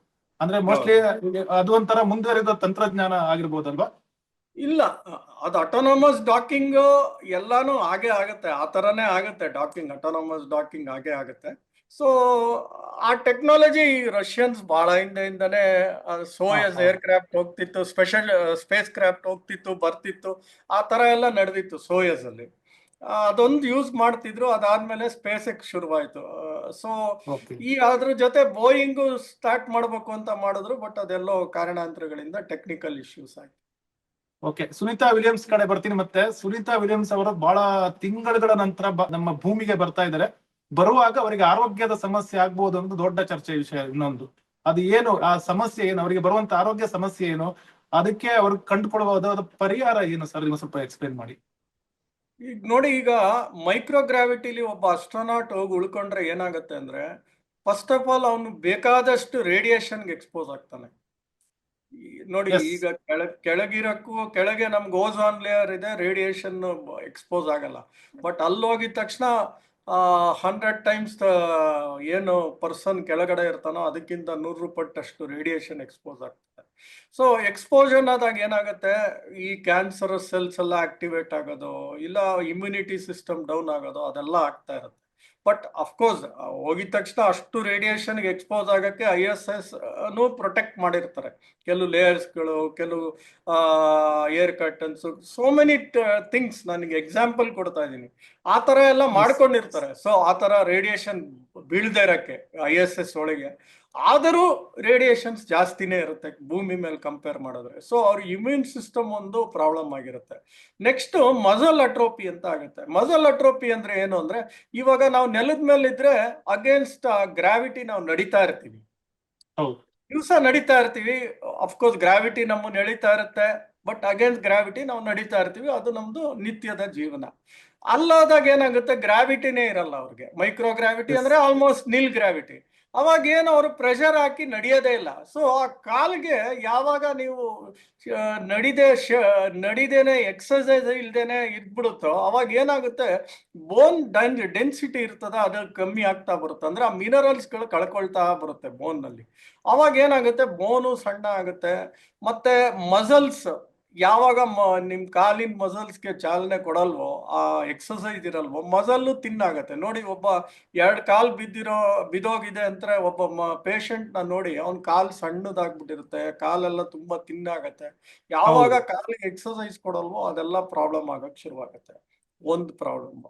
ಅಂದ್ರೆ ಮೋಸ್ಟ್ಲಿ ಅದು ಒಂಥರ ಮುಂದುವರಿದ ತಂತ್ರಜ್ಞಾನ ಆಗಿರ್ಬೋದಲ್ವಾ? ಇಲ್ಲ ಅದು ಅಟೋನಮಸ್ ಡಾಕಿಂಗ್ ಎಲ್ಲಾನು ಹಾಗೆ ಆಗತ್ತೆ ಆ ತರನೇ ಆಗುತ್ತೆ ಡಾಕಿಂಗ್ ಅಟೋನಮಸ್ ಡಾಕಿಂಗ್ ಹಾಗೆ ಆಗತ್ತೆ. ಸೊ ಆ ಟೆಕ್ನಾಲಜಿ ರಷ್ಯನ್ಸ್ ಬಹಳ ಹಿಂದೆಯಿಂದನೇ ಸೋಯಸ್. ಏರ್ ಕ್ರಾಫ್ಟ್ ಹೋಗ್ತಿತ್ತು ಸ್ಪೆಷಲ್ ಸ್ಪೇಸ್ ಕ್ರಾಫ್ಟ್ ಹೋಗ್ತಿತ್ತು ಬರ್ತಿತ್ತು ಆ ತರ ಎಲ್ಲ ನಡೆದಿತ್ತು ಸೋಯಸ್ ಅಲ್ಲಿ. ಅದೊಂದು ಯೂಸ್ ಮಾಡ್ತಿದ್ರು ಅದಾದ್ಮೇಲೆ ಸ್ಪೇಸ್ ಎಕ್ಸ್ ಶುರುವಾಯ್ತು ಸೊ ಈ ಅದ್ರ ಜೊತೆ ಬೋಯಿಂಗು ಸ್ಟಾರ್ಟ್ ಮಾಡ್ಬೇಕು ಅಂತ ಮಾಡಿದ್ರು ಬಟ್ ಅದೆಲ್ಲೋ ಕಾರಣಾಂತರಗಳಿಂದ ಟೆಕ್ನಿಕಲ್ ಇಶ್ಯೂಸ್ ಆಯ್ತು. ಓಕೆ ಸುನೀತಾ ವಿಲಿಯಮ್ಸ್ ಕಡೆ ಬರ್ತೀನಿ ಮತ್ತೆ. ಸುನೀತಾ ವಿಲಿಯಮ್ಸ್ ಅವರು ಬಹಳ ತಿಂಗಳುಗಳ ನಂತರ ನಮ್ಮ ಭೂಮಿಗೆ ಬರ್ತಾ ಇದ್ದಾರೆ. ಬರುವಾಗ ಅವರಿಗೆ ಆರೋಗ್ಯದ ಸಮಸ್ಯೆ ಆಗ್ಬೋದು ಅಂತ ದೊಡ್ಡ ಚರ್ಚೆ ವಿಷಯ ಇನ್ನೊಂದು. ಅದು ಏನು ಆ ಸಮಸ್ಯೆ ಏನು ಅವರಿಗೆ ಬರುವಂತ ಆರೋಗ್ಯ ಸಮಸ್ಯೆ ಏನು ಅದಕ್ಕೆ ಅವ್ರು ಕಂಡುಕೊಳ್ಳಬಹುದಾದ ಪರಿಹಾರ ಏನು ಸರ್? ನೀವು ಸ್ವಲ್ಪ ಎಕ್ಸ್ಪ್ಲೇನ್ ಮಾಡಿ. ಈಗ ನೋಡಿ ಈಗ ಮೈಕ್ರೋ ಗ್ರಾವಿಟಿಲಿ ಒಬ್ಬ ಅಸ್ಟ್ರೋನಾಟ್ ಹೋಗಿ ಉಳ್ಕೊಂಡ್ರೆ ಏನಾಗುತ್ತೆ ಅಂದ್ರೆ ಫಸ್ಟ್ ಆಫ್ ಆಲ್ ಅವನು ಬೇಕಾದಷ್ಟು ರೇಡಿಯೇಷನ್ಗೆ ಎಕ್ಸ್ಪೋಸ್ ಆಗ್ತಾನೆ. ನೋಡಿ ಈಗ ಕೆಳ ಕೆಳಗಿರಕ್ಕೂ ಕೆಳಗೆ ನಮ್ಗೆ ಓಝಾನ್ ಲೇಯರ್ ಇದೆ ರೇಡಿಯೇಷನ್ ಎಕ್ಸ್ಪೋಸ್ ಆಗಲ್ಲ. ಬಟ್ ಅಲ್ಲಿ ಹೋಗಿದ ತಕ್ಷಣ ಹಂಡ್ರೆಡ್ ಟೈಮ್ಸ್ ಏನು ಪರ್ಸನ್ ಕೆಳಗಡೆ ಇರ್ತಾನೋ ಅದಕ್ಕಿಂತ ನೂರು ಪಟ್ಟಷ್ಟು ರೇಡಿಯೇಷನ್ ಎಕ್ಸ್ಪೋಸ್ ಆಗ್ತದೆ. ಸೊ ಎಕ್ಸ್ಪೋಜನ್ ಆದಾಗ ಏನಾಗುತ್ತೆ? ಈ ಕ್ಯಾನ್ಸರ್ ಸೆಲ್ಸ್ ಎಲ್ಲ ಆಕ್ಟಿವೇಟ್ ಆಗೋದು, ಇಲ್ಲ ಇಮ್ಯುನಿಟಿ ಸಿಸ್ಟಮ್ ಡೌನ್ ಆಗೋದು, ಅದೆಲ್ಲ ಆಗ್ತಾ ಇರುತ್ತೆ. ಬಟ್ ಅಫ್ಕೋರ್ಸ್ ಹೋಗಿದ ತಕ್ಷಣ ಅಷ್ಟು ರೇಡಿಯೇಷನ್ಗೆ ಎಕ್ಸ್ಪೋಸ್ ಆಗೋಕ್ಕೆ ಐ ಎಸ್ ಎಸ್ ನು ಪ್ರೊಟೆಕ್ಟ್ ಮಾಡಿರ್ತಾರೆ. ಕೆಲವು ಲೇಯರ್ಸ್ಗಳು ಕೆಲವು air curtains so many things ನನಗೆ ಎಕ್ಸಾಂಪಲ್ ಕೊಡ್ತಾ ಇದ್ದೀನಿ. ಆ ಥರ ಎಲ್ಲ ಮಾಡ್ಕೊಂಡಿರ್ತಾರೆ. ಸೊ ಆ ಥರ ರೇಡಿಯೇಷನ್ ಬೀಳದೇ ಇರೋಕ್ಕೆ ಐ ಎಸ್ ಎಸ್ ಒಳಗೆ. ಆದರೂ ರೇಡಿಯೇಷನ್ಸ್ ಜಾಸ್ತಿನೇ ಇರುತ್ತೆ ಭೂಮಿ ಮೇಲೆ ಕಂಪೇರ್ ಮಾಡಿದ್ರೆ. ಸೊ ಅವ್ರ ಇಮ್ಯೂನ್ ಸಿಸ್ಟಮ್ ಒಂದು ಪ್ರಾಬ್ಲಮ್ ಆಗಿರುತ್ತೆ. ನೆಕ್ಸ್ಟ್ ಮಜಲ್ ಅಟ್ರೋಪಿ ಅಂತ ಆಗುತ್ತೆ. ಮಜಲ್ ಅಟ್ರೋಪಿ ಅಂದ್ರೆ ಏನು ಅಂದ್ರೆ ಇವಾಗ ನಾವು ನೆಲದ ಮೇಲೆ ಇದ್ರೆ ಅಗೇನ್ಸ್ಟ್ ಗ್ರಾವಿಟಿ ನಾವು ನಡೀತಾ ಇರ್ತೀವಿ. ಹೌದು. ದಿವಸ ನಡೀತಾ ಇರ್ತೀವಿ. ಅಫ್ಕೋರ್ಸ್ ಗ್ರಾವಿಟಿ ನಮ್ಮನ್ನ ಎಳಿತಾ ಇರುತ್ತೆ ಬಟ್ ಅಗೇನ್ಸ್ಟ್ ಗ್ರಾವಿಟಿ ನಾವು ನಡೀತಾ ಇರ್ತೀವಿ. ಅದು ನಮ್ದು ನಿತ್ಯದ ಜೀವನ. ಅಲ್ಲಾದಾಗ ಏನಾಗುತ್ತೆ ಗ್ರಾವಿಟಿನೇ ಇರಲ್ಲ ಅವ್ರಿಗೆ. ಮೈಕ್ರೋ ಗ್ರಾವಿಟಿ ಅಂದ್ರೆ ಆಲ್ಮೋಸ್ಟ್ ನಿಲ್ ಗ್ರಾವಿಟಿ ಅವಾಗ ಏನು ಅವರು ಪ್ರೆಷರ್ ಹಾಕಿ ನಡೆಯೋದೇ ಇಲ್ಲ. ಸೊ ಆ ಕಾಲ್ಗೆ ಯಾವಾಗ ನೀವು ನಡಿದೆ ಶ, ನಡಿದೇನೆ ಎಕ್ಸಸೈಸ್ ಇಲ್ದೇನೆ ಇದ್ಬಿಡುತ್ತೋ, ಅವಾಗ ಏನಾಗುತ್ತೆ? ಬೋನ್ ಡೆನ್ಸಿಟಿ ಇರ್ತದ, ಅದು ಕಮ್ಮಿ ಆಗ್ತಾ ಬರುತ್ತೆ. ಅಂದ್ರೆ ಆ ಮಿನರಲ್ಸ್ಗಳು ಕಳ್ಕೊಳ್ತಾ ಬರುತ್ತೆ ಬೋನ್ನಲ್ಲಿ ಅವಾಗ ಏನಾಗುತ್ತೆ? ಬೋನು ಸಣ್ಣ ಆಗುತ್ತೆ. ಮತ್ತೆ ಮಸಲ್ಸ್ ಯಾವಾಗ ಮ- ನಿಮ್ ಕಾಲಿನ ಮಸಲ್ಸ್ಗೆ ಚಾಲನೆ ಕೊಡಲ್ವೋ ಆ ಎಕ್ಸಸೈಸ್ ಇರಲ್ವೋ ಮಸಲ್ಲು ತಿನ್ನಾಗತ್ತೆ ನೋಡಿ ಒಬ್ಬ ಎರಡ್ ಕಾಲ್ ಬಿದ್ದಿರೋ ಬಿದೋಗಿದೆ ಅಂದ್ರೆ ಒಬ್ಬ ಪೇಷಂಟ್ನ ನೋಡಿ ಅವ್ನ ಕಾಲ್ ಸಣ್ಣದಾಗ್ಬಿಟ್ಟಿರುತ್ತೆ ಕಾಲೆಲ್ಲ ತುಂಬಾ ತಿನ್ನಾಗತ್ತೆ ಯಾವಾಗ ಕಾಲಿಗೆ ಎಕ್ಸಸೈಸ್ ಕೊಡಲ್ವೋ ಅದೆಲ್ಲ ಪ್ರಾಬ್ಲಮ್ ಆಗಕ್ ಶುರುವಾಗತ್ತೆ. ಒಂದು ಪ್ರಾಬ್ಲಮ್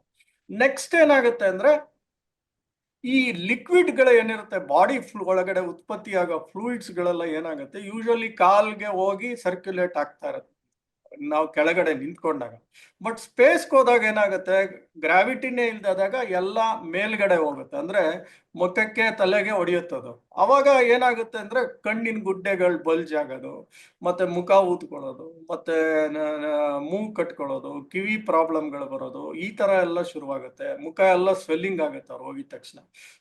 ನೆಕ್ಸ್ಟ್ ಏನಾಗುತ್ತೆ ಅಂದ್ರೆ ಈ ಲಿಕ್ವಿಡ್ಗಳು ಏನಿರುತ್ತೆ ಬಾಡಿ ಫ್ಲೂ ಒಳಗಡೆ ಉತ್ಪತ್ತಿಯಾಗೋ ಫ್ಲೂಯಿಡ್ಸ್ ಗಳೆಲ್ಲ ಏನಾಗುತ್ತೆ ಯೂಶಲಿ ಕಾಲ್ಗೆ ಹೋಗಿ ಸರ್ಕ್ಯುಲೇಟ್ ಆಗ್ತಾ ಇರುತ್ತೆ. ನಾವು ಕೆಳಗಡೆ ನಿಂತ್ಕೊಂಡಾಗ. ಬಟ್ ಸ್ಪೇಸ್ಗೆ ಹೋದಾಗ ಏನಾಗುತ್ತೆ? ಗ್ರಾವಿಟಿನೇ ಇಲ್ದಾದಾಗ ಎಲ್ಲ ಮೇಲ್ಗಡೆ ಹೋಗುತ್ತೆ. ಅಂದ್ರೆ ಮುಖಕ್ಕೆ ತಲೆಗೆ ಹೊಡೆಯುತ್ತದು ಅವಾಗ ಏನಾಗುತ್ತೆ ಅಂದ್ರೆ ಕಣ್ಣಿನ ಗುಡ್ಡೆಗಳು ಬಲ್ಜ್ ಆಗೋದು, ಮತ್ತೆ ಮುಖ ಊದ್ಕೊಳ್ಳೋದು, ಮತ್ತೆ ಮೂಗು ಕಟ್ಕೊಳ್ಳೋದು, ಕಿವಿ ಪ್ರಾಬ್ಲಮ್ಗಳು ಬರೋದು, ಈ ತರ ಎಲ್ಲ ಶುರುವಾಗುತ್ತೆ. ಮುಖ ಎಲ್ಲ ಸ್ವೆಲ್ಲಿಂಗ್ ಆಗುತ್ತೆ ಅವ್ರು ಹೋಗಿದ ತಕ್ಷಣ.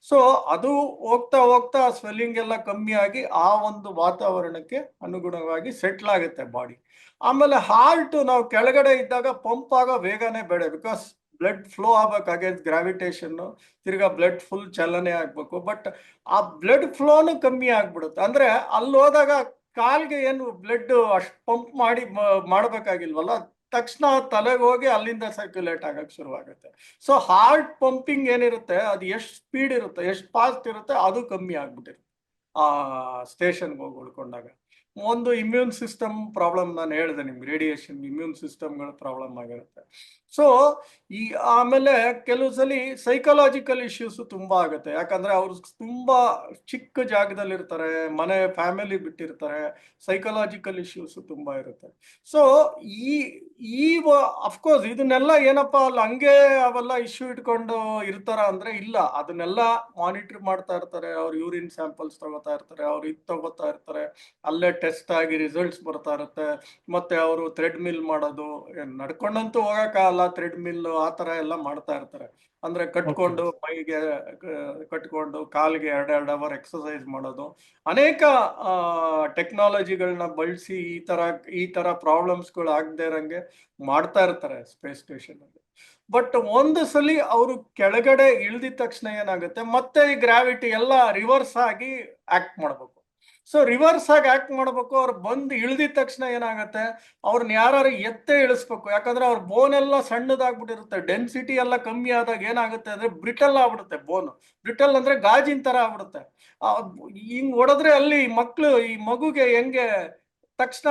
ಸೊ ಅದು ಹೋಗ್ತಾ ಹೋಗ್ತಾ ಸ್ವೆಲ್ಲಿಂಗ್ ಎಲ್ಲ ಕಮ್ಮಿ ಆಗಿ ಆ ಒಂದು ವಾತಾವರಣಕ್ಕೆ ಅನುಗುಣವಾಗಿ ಸೆಟ್ಲ್ ಆಗುತ್ತೆ ಬಾಡಿ ಆಮೇಲೆ ಹಾರ್ಟ್ ನಾವು ಕೆಳಗಡೆ ಇದ್ದಾಗ ಪಂಪ್ ಆಗೋ ವೇಗನೆ ಬೇಡ ಬಿಕಾಸ್ ಬ್ಲಡ್ ಫ್ಲೋ ಆಗ್ಬೇಕು ಅಗೇನ್ಸ್ಟ್ ಗ್ರಾವಿಟೇಷನ್ ತಿರ್ಗಾ ಬ್ಲಡ್ ಫುಲ್ ಚಲನೆ ಆಗ್ಬೇಕು. ಬಟ್ ಆ ಬ್ಲಡ್ ಫ್ಲೋನು ಕಮ್ಮಿ ಆಗ್ಬಿಡುತ್ತೆ. ಅಂದ್ರೆ ಅಲ್ಲಿ ಹೋದಾಗ ಕಾಲ್ಗೆ ಏನು ಬ್ಲಡ್ ಅಷ್ಟು ಪಂಪ್ ಮಾಡಿ ಮಾಡಬೇಕಾಗಿಲ್ವಲ್ಲ, ತಕ್ಷಣ ತಲೆಗೆ ಹೋಗಿ ಅಲ್ಲಿಂದ ಸರ್ಕ್ಯುಲೇಟ್ ಆಗಕ್ ಶುರುವಾಗುತ್ತೆ. ಸೊ ಹಾರ್ಟ್ ಪಂಪಿಂಗ್ ಏನಿರುತ್ತೆ, ಅದು ಎಷ್ಟು ಸ್ಪೀಡ್ ಇರುತ್ತೆ, ಎಷ್ಟು ಫಾಸ್ಟ್ ಇರುತ್ತೆ, ಅದು ಕಮ್ಮಿ ಆಗ್ಬಿಟ್ಟಿರುತ್ತೆ ಆ ಸ್ಟೇಷನ್ಗೆ ಹೋಗಿ ಉಳ್ಕೊಂಡಾಗ. ಒಂದು ಇಮ್ಯೂನ್ ಸಿಸ್ಟಮ್ ಪ್ರಾಬ್ಲಮ್ ನಾನು ಹೇಳಿದೆ ನಿಮ್ಗೆ ರೇಡಿಯೇಷನ್ ಇಮ್ಯೂನ್ ಸಿಸ್ಟಮ್ಗಳ ಪ್ರಾಬ್ಲಮ್ ಆಗಿರುತ್ತೆ. ಸೊ ಈ ಆಮೇಲೆ ಕೆಲವು ಸಲ ಸೈಕಲಾಜಿಕಲ್ ಇಶ್ಯೂಸ್ ತುಂಬಾ ಆಗುತ್ತೆ. ಯಾಕಂದ್ರೆ ಅವ್ರು ತುಂಬಾ ಚಿಕ್ಕ ಜಾಗದಲ್ಲಿ ಇರ್ತಾರೆ ಮನೆ ಫ್ಯಾಮಿಲಿ ಬಿಟ್ಟಿರ್ತಾರೆ ಸೈಕಲಾಜಿಕಲ್ ಇಶ್ಯೂಸ್ ತುಂಬಾ ಇರುತ್ತೆ. ಸೊ ಈ ಈ ಅಫ್ಕೋರ್ಸ್ ಇದನ್ನೆಲ್ಲ ಏನಪ್ಪಾ, ಅಲ್ಲಿ ಹಂಗೆ ಅವೆಲ್ಲ ಇಶ್ಯೂ ಇಟ್ಕೊಂಡು ಇರ್ತಾರ ಅಂದ್ರೆ ಇಲ್ಲ. ಅದನ್ನೆಲ್ಲ ಮಾನಿಟರ್ ಮಾಡ್ತಾ ಇರ್ತಾರೆ. ಅವ್ರು ಯೂರಿನ್ ಸ್ಯಾಂಪಲ್ಸ್ ತಗೋತಾ ಇರ್ತಾರೆ, ಅವ್ರು ಇದು ತಗೋತಾ ಇರ್ತಾರೆ. ಅಲ್ಲೇ ಟೆಸ್ಟ್ ಆಗಿ ರಿಸಲ್ಟ್ಸ್ ಬರ್ತಾ ಇರುತ್ತೆ. ಮತ್ತೆ ಅವರು ಥ್ರೆಡ್ ಮಿಲ್ ಮಾಡೋದು ನಡ್ಕೊಂಡಂತೂ ಹೋಗಕ್ಕಾಗಲ್ಲ. ಥ್ರೆಡ್ ಮಿಲ್ ಆ ತರ ಎಲ್ಲ ಮಾಡ್ತಾ ಇರ್ತಾರೆ. ಅಂದ್ರೆ ಕಟ್ಕೊಂಡು ಮೈಗೆ ಕಟ್ಟಕೊಂಡು ಕಟ್ಕೊಂಡು ಎರಡ್ ಎರಡೆರಡು ಅವರ್ ಎಕ್ಸಸೈಸ್ ಮಾಡೋದು. ಅನೇಕ ಟೆಕ್ನಾಲಜಿಗಳನ್ನ ಬಳಸಿ ಈ ತರ ಈ ತರ ಪ್ರಾಬ್ಲಮ್ಸ್ಗಳು ಆಗದೆ ಇರಂಗೆ ಮಾಡ್ತಾ ಇರ್ತಾರೆ ಸ್ಪೇಸ್ ಸ್ಟೇಷನ್ ಅಲ್ಲಿ. ಬಟ್ ಒಂದು ಸಲ ಅವರು ಕೆಳಗಡೆ ಇಳ್ದಿದ ತಕ್ಷಣ ಏನಾಗುತ್ತೆ ಮತ್ತೆ ಈ ಗ್ರಾವಿಟಿ ಎಲ್ಲ ರಿವರ್ಸ್ ಆಗಿ ಆಕ್ಟ್ ಮಾಡ್ಬೇಕು. ಸೊ ರಿವರ್ಸ್ ಆಗಿ ಆಕ್ಟ್ ಮಾಡ್ಬೇಕು, ಅವ್ರು ಬಂದು ಇಳಿದಿದ ತಕ್ಷಣ ಏನಾಗುತ್ತೆ ಅವ್ರನ್ನ ಯಾರು ಎತ್ತೇ ಇಳಿಸ್ಬೇಕು. ಯಾಕಂದ್ರೆ ಅವ್ರ ಬೋನ್ ಎಲ್ಲ ಸಣ್ಣದಾಗ್ಬಿಟ್ಟಿರುತ್ತೆ ಡೆನ್ಸಿಟಿ ಎಲ್ಲ ಕಮ್ಮಿ ಆದಾಗ ಏನಾಗುತ್ತೆ ಅಂದ್ರೆ ಬ್ರಿಟಲ್ ಆಗ್ಬಿಡುತ್ತೆ ಬೋನ್ ಬ್ರಿಟಲ್ ಅಂದ್ರೆ ಗಾಜಿನ ತರ ಆಗ್ಬಿಡುತ್ತೆ. ಹಿಂಗ್ ಹೊಡೆದ್ರೆ ಅಲ್ಲಿ ಮಕ್ಕಳು ಈ ಮಗುಗೆ ಹೆಂಗೆ ತಕ್ಷಣ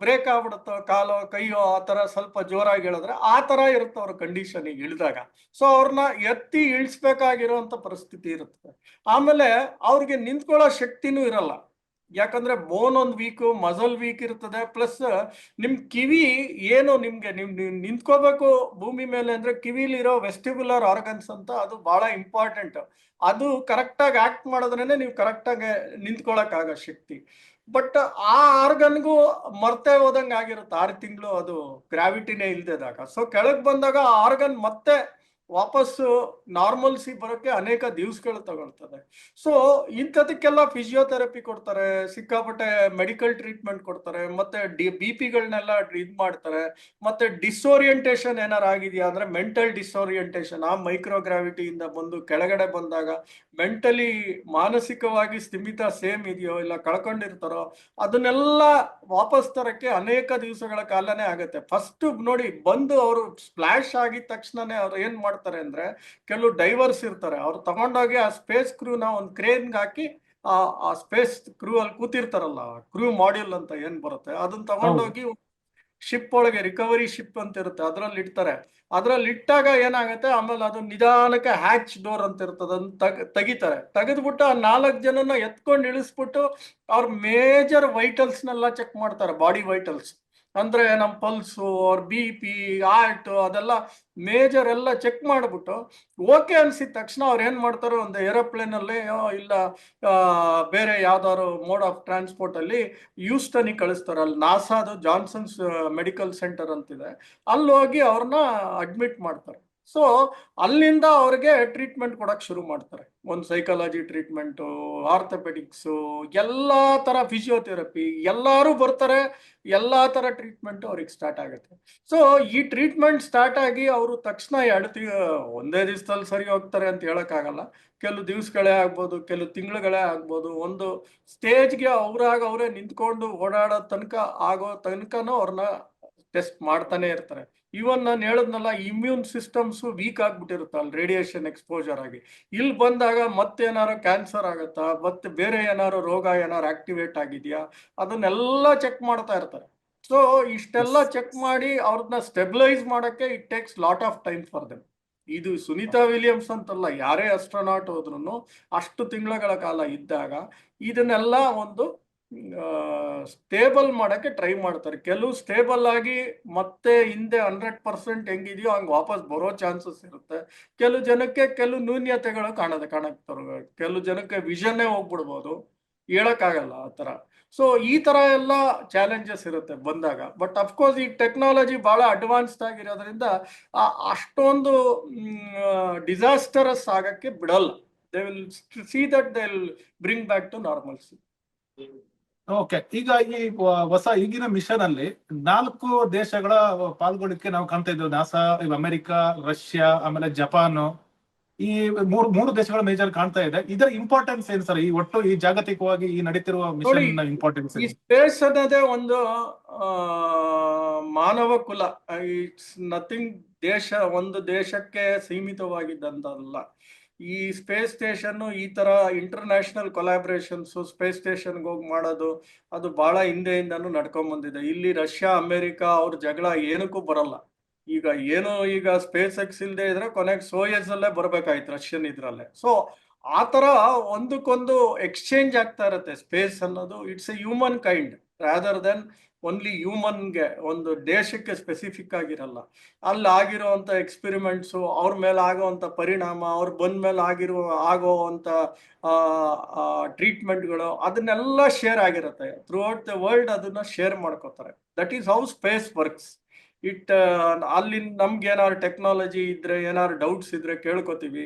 ಬ್ರೇಕ್ ಆಗ್ಬಿಡುತ್ತೋ, ಕಾಲೋ, ಕೈಯೋ, ಆ ತರ ಸ್ವಲ್ಪ ಜೋರಾಗಿ ಹೇಳಿದ್ರೆ ಆ ತರ ಇರುತ್ತೆ ಅವ್ರ ಕಂಡೀಷನ್ ಇಳಿದಾಗ. ಸೊ ಅವ್ರನ್ನ ಎತ್ತಿ ಇಳಿಸ್ಬೇಕಾಗಿರುವಂತ ಪರಿಸ್ಥಿತಿ ಇರುತ್ತೆ. ಆಮೇಲೆ ಅವ್ರಿಗೆ ನಿಂತ್ಕೊಳ್ಳೋ ಶಕ್ತಿನೂ ಇರಲ್ಲ. ಯಾಕಂದ್ರೆ ಬೋನ್ ಒಂದು ವೀಕ್ ಮಸಲ್ ವೀಕ್ ಇರ್ತದೆ ಪ್ಲಸ್ ನಿಮ್ ಕಿವಿ ಏನು ನಿಮ್ಗೆ, ನಿಮ್ ನಿಂತ್ಕೋಬೇಕು ಭೂಮಿ ಮೇಲೆ ಅಂದ್ರೆ ಕಿವಿಲಿರೋ ವೆಸ್ಟಿಬ್ಯುಲರ್ ಆರ್ಗನ್ಸ್ ಅಂತ ಅದು ಬಹಳ ಇಂಪಾರ್ಟೆಂಟ್ ಅದು ಕರೆಕ್ಟ್ ಆಗಿ ಆಕ್ಟ್ ಮಾಡಿದ್ರೇನೆ ನೀವು ಕರೆಕ್ಟ್ ಆಗಿ ನಿಂತ್ಕೊಳಕ್ ಆಗೋ ಶಕ್ತಿ. ಬಟ್ ಆ ಆರ್ಗನ್ಗೂ ಮರ್ತೆ ಹೋದಂಗೆ ಆಗಿರುತ್ತೆ. ಆರು ತಿಂಗಳು ಅದು ಗ್ರಾವಿಟಿನೇ ಇಲ್ದೇದಾಗ ಸೊ ಕೆಳಗೆ ಬಂದಾಗ ಆ ಆರ್ಗನ್ ಮತ್ತೆ ವಾಪಸ್ಸು ನಾರ್ಮಲ್ಸಿ ಬರೋಕ್ಕೆ ಅನೇಕ ದಿವಸಗಳು ತಗೊಳ್ತದೆ. ಸೊ ಇಂಥದಕ್ಕೆಲ್ಲ ಫಿಸಿಯೋಥೆರಪಿ ಕೊಡ್ತಾರೆ, ಸಿಕ್ಕಾಪಟ್ಟೆ ಮೆಡಿಕಲ್ ಟ್ರೀಟ್ಮೆಂಟ್ ಕೊಡ್ತಾರೆ, ಮತ್ತೆ ಡಿ ಬಿ ಪಿಗಳನ್ನೆಲ್ಲ ಇದು ಮಾಡ್ತಾರೆ, ಮತ್ತೆ ಡಿಸ್ಓರಿಯಂಟೇಷನ್ ಏನಾರು ಆಗಿದೆಯಾ ಅಂದ್ರೆ ಮೆಂಟಲ್ ಡಿಸ್ಓರಿಯಂಟೇಷನ್ ಆ ಮೈಕ್ರೋಗ್ರಾವಿಟಿಯಿಂದ ಬಂದು ಕೆಳಗಡೆ ಬಂದಾಗ ಮೆಂಟಲಿ ಮಾನಸಿಕವಾಗಿ ಸ್ಥಿಮಿತ ಸೇಮ್ ಇದೆಯೋ ಇಲ್ಲ ಕಳ್ಕೊಂಡಿರ್ತಾರೋ, ಅದನ್ನೆಲ್ಲ ವಾಪಸ್ ತರಕ್ಕೆ ಅನೇಕ ದಿವಸಗಳ ಕಾಲನೇ ಆಗುತ್ತೆ. ಫಸ್ಟ್ ನೋಡಿ ಬಂದು ಅವರು ಸ್ಪ್ಲಾಶ್ ಆಗಿದ ತಕ್ಷಣನೇ ಅವ್ರು ಏನ್ ಮಾಡ್ತಾರೆ? ಅಂದ್ರೆ ಕೆಲವು ಡೈವರ್ಸ್ ಇರ್ತಾರೆ. ಅವ್ರು ತಗೊಂಡೋಗಿ ಆ ಸ್ಪೇಸ್ ಕ್ರೂನ ಒಂದು ಕ್ರೇನ್ ಹಾಕಿ ಆ ಆ ಸ್ಪೇಸ್ ಕ್ರೂ ಅಲ್ಲಿ ಕೂತಿರ್ತಾರಲ್ಲ ಕ್ರೂ ಮಾಡ್ಯೂಲ್ ಅಂತ ಏನ್ ಬರುತ್ತೆ? ಅದನ್ನ ತಗೊಂಡೋಗಿ ಶಿಪ್ ಒಳಗೆ ರಿಕವರಿ ಶಿಪ್ ಅಂತ ಇರುತ್ತೆ. ಅದ್ರಲ್ಲಿ ಇಡ್ತಾರೆ. ಅದ್ರಲ್ಲಿ ಇಟ್ಟಾಗ ಏನಾಗುತ್ತೆ? ಆಮೇಲೆ ಅದು ನಿಧಾನಕ್ಕೆ ಹ್ಯಾಚ್ ಡೋರ್ ಅಂತ ಇರ್ತದೆ. ಅದನ್ನ ತಗ ತೆಗಿತಾರೆ. ತೆಗೆದ್ಬಿಟ್ಟು ಆ ನಾಲ್ಕು ಜನನ ಎತ್ಕೊಂಡು ಇಳಿಸ್ಬಿಟ್ಟು ಅವ್ರ ಮೇಜರ್ ವೈಟಲ್ಸ್ನೆಲ್ಲ ಚೆಕ್ ಮಾಡ್ತಾರೆ. ಬಾಡಿ ವೈಟಲ್ಸ್ ಅಂದ್ರೆ ನಮ್ಮ ಪಲ್ಸು ಅವ್ರ ಬಿ ಪಿ ಆರ್ಟ್ ಅದೆಲ್ಲ ಮೇಜರ್ ಎಲ್ಲ ಚೆಕ್ ಮಾಡಿಬಿಟ್ಟು ಓಕೆ ಅನ್ಸಿದ ತಕ್ಷಣ ಅವ್ರು ಏನ್ ಮಾಡ್ತಾರೆ, ಒಂದು ಏರೋಪ್ಲೇನ್ ಅಲ್ಲಿ ಇಲ್ಲ ಬೇರೆ ಯಾವ್ದಾದ್ರು ಮೋಡ್ ಆಫ್ ಟ್ರಾನ್ಸ್ಪೋರ್ಟ್ ಅಲ್ಲಿ ಯೂಸ್ಟನಿಗೆ ಕಳಿಸ್ತಾರೆ. ಅಲ್ಲಿ ನಾಸಾದು ಜಾನ್ಸನ್ಸ್ ಮೆಡಿಕಲ್ ಸೆಂಟರ್ ಅಂತಿದೆ. ಅಲ್ಲಿ ಹೋಗಿ ಅವ್ರನ್ನ ಅಡ್ಮಿಟ್ ಮಾಡ್ತಾರೆ. ಸೊ ಅಲ್ಲಿಂದ ಅವ್ರಿಗೆ ಟ್ರೀಟ್ಮೆಂಟ್ ಕೊಡಕ್ ಶುರು ಮಾಡ್ತಾರೆ. ಒಂದು ಸೈಕಾಲಜಿ ಟ್ರೀಟ್ಮೆಂಟು ಆರ್ಥೋಪೆಡಿಕ್ಸು ಎಲ್ಲಾ ತರ ಫಿಸಿಯೋಥೆರಪಿ ಎಲ್ಲರೂ ಬರ್ತಾರೆ, ಎಲ್ಲಾ ತರ ಟ್ರೀಟ್ಮೆಂಟ್ ಅವ್ರಿಗೆ ಸ್ಟಾರ್ಟ್ ಆಗುತ್ತೆ. ಸೊ ಈ ಟ್ರೀಟ್ಮೆಂಟ್ ಸ್ಟಾರ್ಟ್ ಆಗಿ ಅವರು ತಕ್ಷಣ ಎರಡು ತಿ, ಒಂದೇ ದಿವಸದಲ್ಲಿ ಸರಿ ಹೋಗ್ತಾರೆ ಅಂತ ಹೇಳೋಕ್ಕಾಗಲ್ಲ. ಕೆಲವು ದಿವಸಗಳೇ ಆಗ್ಬೋದು, ಕೆಲವು ತಿಂಗಳುಗಳೇ ಆಗ್ಬೋದು. ಒಂದು ಸ್ಟೇಜ್ಗೆ ಅವ್ರಾಗ ಅವರೇ ನಿಂತ್ಕೊಂಡು ಓಡಾಡೋ ತನಕ ಆಗೋ ತನಕನೂ ಅವ್ರನ್ನ ಟೆಸ್ಟ್ ಮಾಡ್ತಾನೆ ಇರ್ತಾರೆ. ಇವನ್ ನಾನು ಹೇಳದ್ನಲ್ಲ ಇಮ್ಯೂನ್ ಸಿಸ್ಟಮ್ಸ್ ವೀಕ್ ಆಗ್ಬಿಟ್ಟಿರುತ್ತ ಅಲ್ಲಿ ರೇಡಿಯೇಷನ್ ಎಕ್ಸ್ಪೋಜರ್ ಆಗಿ. ಇಲ್ಲಿ ಬಂದಾಗ ಮತ್ತೆ ಏನಾರು ಕ್ಯಾನ್ಸರ್ ಆಗತ್ತಾ? ಮತ್ತೆ ಬೇರೆ ಏನಾರು ರೋಗ ಏನಾರು ಆಕ್ಟಿವೇಟ್ ಆಗಿದೆಯಾ? ಅದನ್ನೆಲ್ಲ ಚೆಕ್ ಮಾಡ್ತಾ ಇರ್ತಾರೆ. ಸೊ ಇಷ್ಟೆಲ್ಲ ಚೆಕ್ ಮಾಡಿ ಅವ್ರನ್ನ ಸ್ಟೆಬಿಲೈಸ್ ಮಾಡೋಕ್ಕೆ it takes lot of time for them ಇದು ಸುನೀತಾ ವಿಲಿಯಮ್ಸ್ ಅಂತಲ್ಲ ಯಾರೇ ಅಸ್ಟ್ರೋನಾಟ್ ಹೋದ್ರು ಅಷ್ಟು ತಿಂಗಳ ಕಾಲ ಇದ್ದಾಗ ಇದನ್ನೆಲ್ಲ ಒಂದು ಸ್ಟೇಬಲ್ ಮಾಡೋಕ್ಕೆ ಟ್ರೈ ಮಾಡ್ತಾರೆ. ಕೆಲವು ಸ್ಟೇಬಲ್ ಆಗಿ ಮತ್ತೆ ಹಿಂದೆ ಹಂಡ್ರೆಡ್ ಪರ್ಸೆಂಟ್ ಹೆಂಗಿದೆಯೋ ಹಂಗೆ ವಾಪಸ್ ಬರೋ ಚಾನ್ಸಸ್ ಇರುತ್ತೆ. ಕೆಲವು ಜನಕ್ಕೆ ಕೆಲವು ನ್ಯೂನ್ಯತೆಗಳು ಕಾಣದೆ, ಕಾಣಕ್ತಾರೆ. ಕೆಲವು ಜನಕ್ಕೆ ವಿಷನ್ನೇ ಹೋಗ್ಬಿಡ್ಬೋದು. ಹೇಳೋಕ್ಕಾಗಲ್ಲ ಆ ಥರ. ಸೊ ಈ ಥರ ಎಲ್ಲ ಚಾಲೆಂಜಸ್ ಇರುತ್ತೆ ಬಂದಾಗ. ಬಟ್ ಅಫ್ಕೋರ್ಸ್ ಈ ಟೆಕ್ನಾಲಜಿ ಭಾಳ ಅಡ್ವಾನ್ಸ್ಡ್ ಆಗಿರೋದ್ರಿಂದ ಅಷ್ಟೊಂದು ಡಿಸಾಸ್ಟರಸ್ ಆಗಕ್ಕೆ ಬಿಡಲ್ಲ. They will see that they will bring back to normalcy okay ಈಗ ಈ ಹೊಸ ಈಗಿನ ಮಿಷನ್ ಅಲ್ಲಿ ನಾಲ್ಕು ದೇಶಗಳ ಪಾಲ್ಗೊಳ್ಳಿಕ್ಕೆ ನಾವು ಕಾಣ್ತಾ ಇದ್ದೇವೆ. ನಾಸಾ ಅಮೆರಿಕ ರಷ್ಯಾ ಆಮೇಲೆ ಜಪಾನ್. ಈ ಮೂರು ಮೂರು ದೇಶಗಳ ಮೇಜರ್ ಕಾಣ್ತಾ ಇದೆ. ಇದರ ಇಂಪಾರ್ಟೆನ್ಸ್ ಏನ್ ಸರ್? ಈ ಒಟ್ಟು ಈ ಜಾಗತಿಕವಾಗಿ ಈ ನಡೀತಿರುವ ಮಿಷನ್ ಇಂಪಾರ್ಟೆನ್ಸ್ ಈ ಸ್ಪೇಸ್ ಅನ್ನೋದೇ ಒಂದು ಆ, ಮಾನವ ಕುಲ. ಇಟ್ಸ್ ನಥಿಂಗ್ ದೇಶ ಒಂದು ದೇಶಕ್ಕೆ ಸೀಮಿತವಾಗಿದ್ದಂತಲ್ಲ. ಈ ಸ್ಪೇಸ್ ಸ್ಟೇಷನ್ ಈ ತರ ಇಂಟರ್ನ್ಯಾಷನಲ್ ಕೊಲಾಬ್ರೇಷನ್ಸ್ ಸ್ಪೇಸ್ ಸ್ಟೇಷನ್ಗೆ ಹೋಗಿ ಮಾಡೋದು, ಅದು ಬಹಳ ಹಿಂದೆಯಿಂದನೂ ನಡ್ಕೊಂಡ್ ಬಂದಿದೆ. ಇಲ್ಲಿ ರಷ್ಯಾ, ಅಮೆರಿಕ ಅವ್ರ ಜಗಳ ಏನಕ್ಕೂ ಬರಲ್ಲ. ಈಗ ಏನು ಈಗ ಸ್ಪೇಸ್ ಎಕ್ಸ್ ಇಲ್ದೇ ಇದ್ರೆ ಕೊನೆಗೆ ಸೋಯಸ್ ಅಲ್ಲೇ ಬರ್ಬೇಕಾಯ್ತು ರಷ್ಯನ್ ಇದ್ರಲ್ಲೇ. ಸೊ ಆ ತರ ಒಂದಕ್ಕೊಂದು ಎಕ್ಸ್ಚೇಂಜ್ ಆಗ್ತಾ ಇರುತ್ತೆ. ಸ್ಪೇಸ್ ಅನ್ನೋದು it's a human kind rather than only ಹ್ಯೂಮನ್ಗೆ ಒಂದು ದೇಶಕ್ಕೆ ಸ್ಪೆಸಿಫಿಕ್ ಆಗಿರಲ್ಲ. ಅಲ್ಲಿ ಆಗಿರುವಂತ ಎಕ್ಸ್ಪೆರಿಮೆಂಟ್ಸು ಅವ್ರ ಮೇಲೆ ಆಗೋವಂಥ ಪರಿಣಾಮ, ಅವ್ರು ಬಂದ ಮೇಲೆ ಆಗಿರುವ ಆಗೋವಂಥ ಟ್ರೀಟ್ಮೆಂಟ್ಗಳು ಅದನ್ನೆಲ್ಲ ಶೇರ್ ಆಗಿರುತ್ತೆ. ಥ್ರೂ ಔಟ್ ದ ವರ್ಲ್ಡ್ ಅದನ್ನ ಶೇರ್ ಮಾಡ್ಕೋತಾರೆ. That is how space works it ಅಲ್ಲಿ ನಮ್ಗೆ ಏನಾದ್ರು ಟೆಕ್ನಾಲಜಿ ಇದ್ರೆ ಏನಾದ್ರು ಡೌಟ್ಸ್ ಇದ್ರೆ ಕೇಳ್ಕೊತೀವಿ.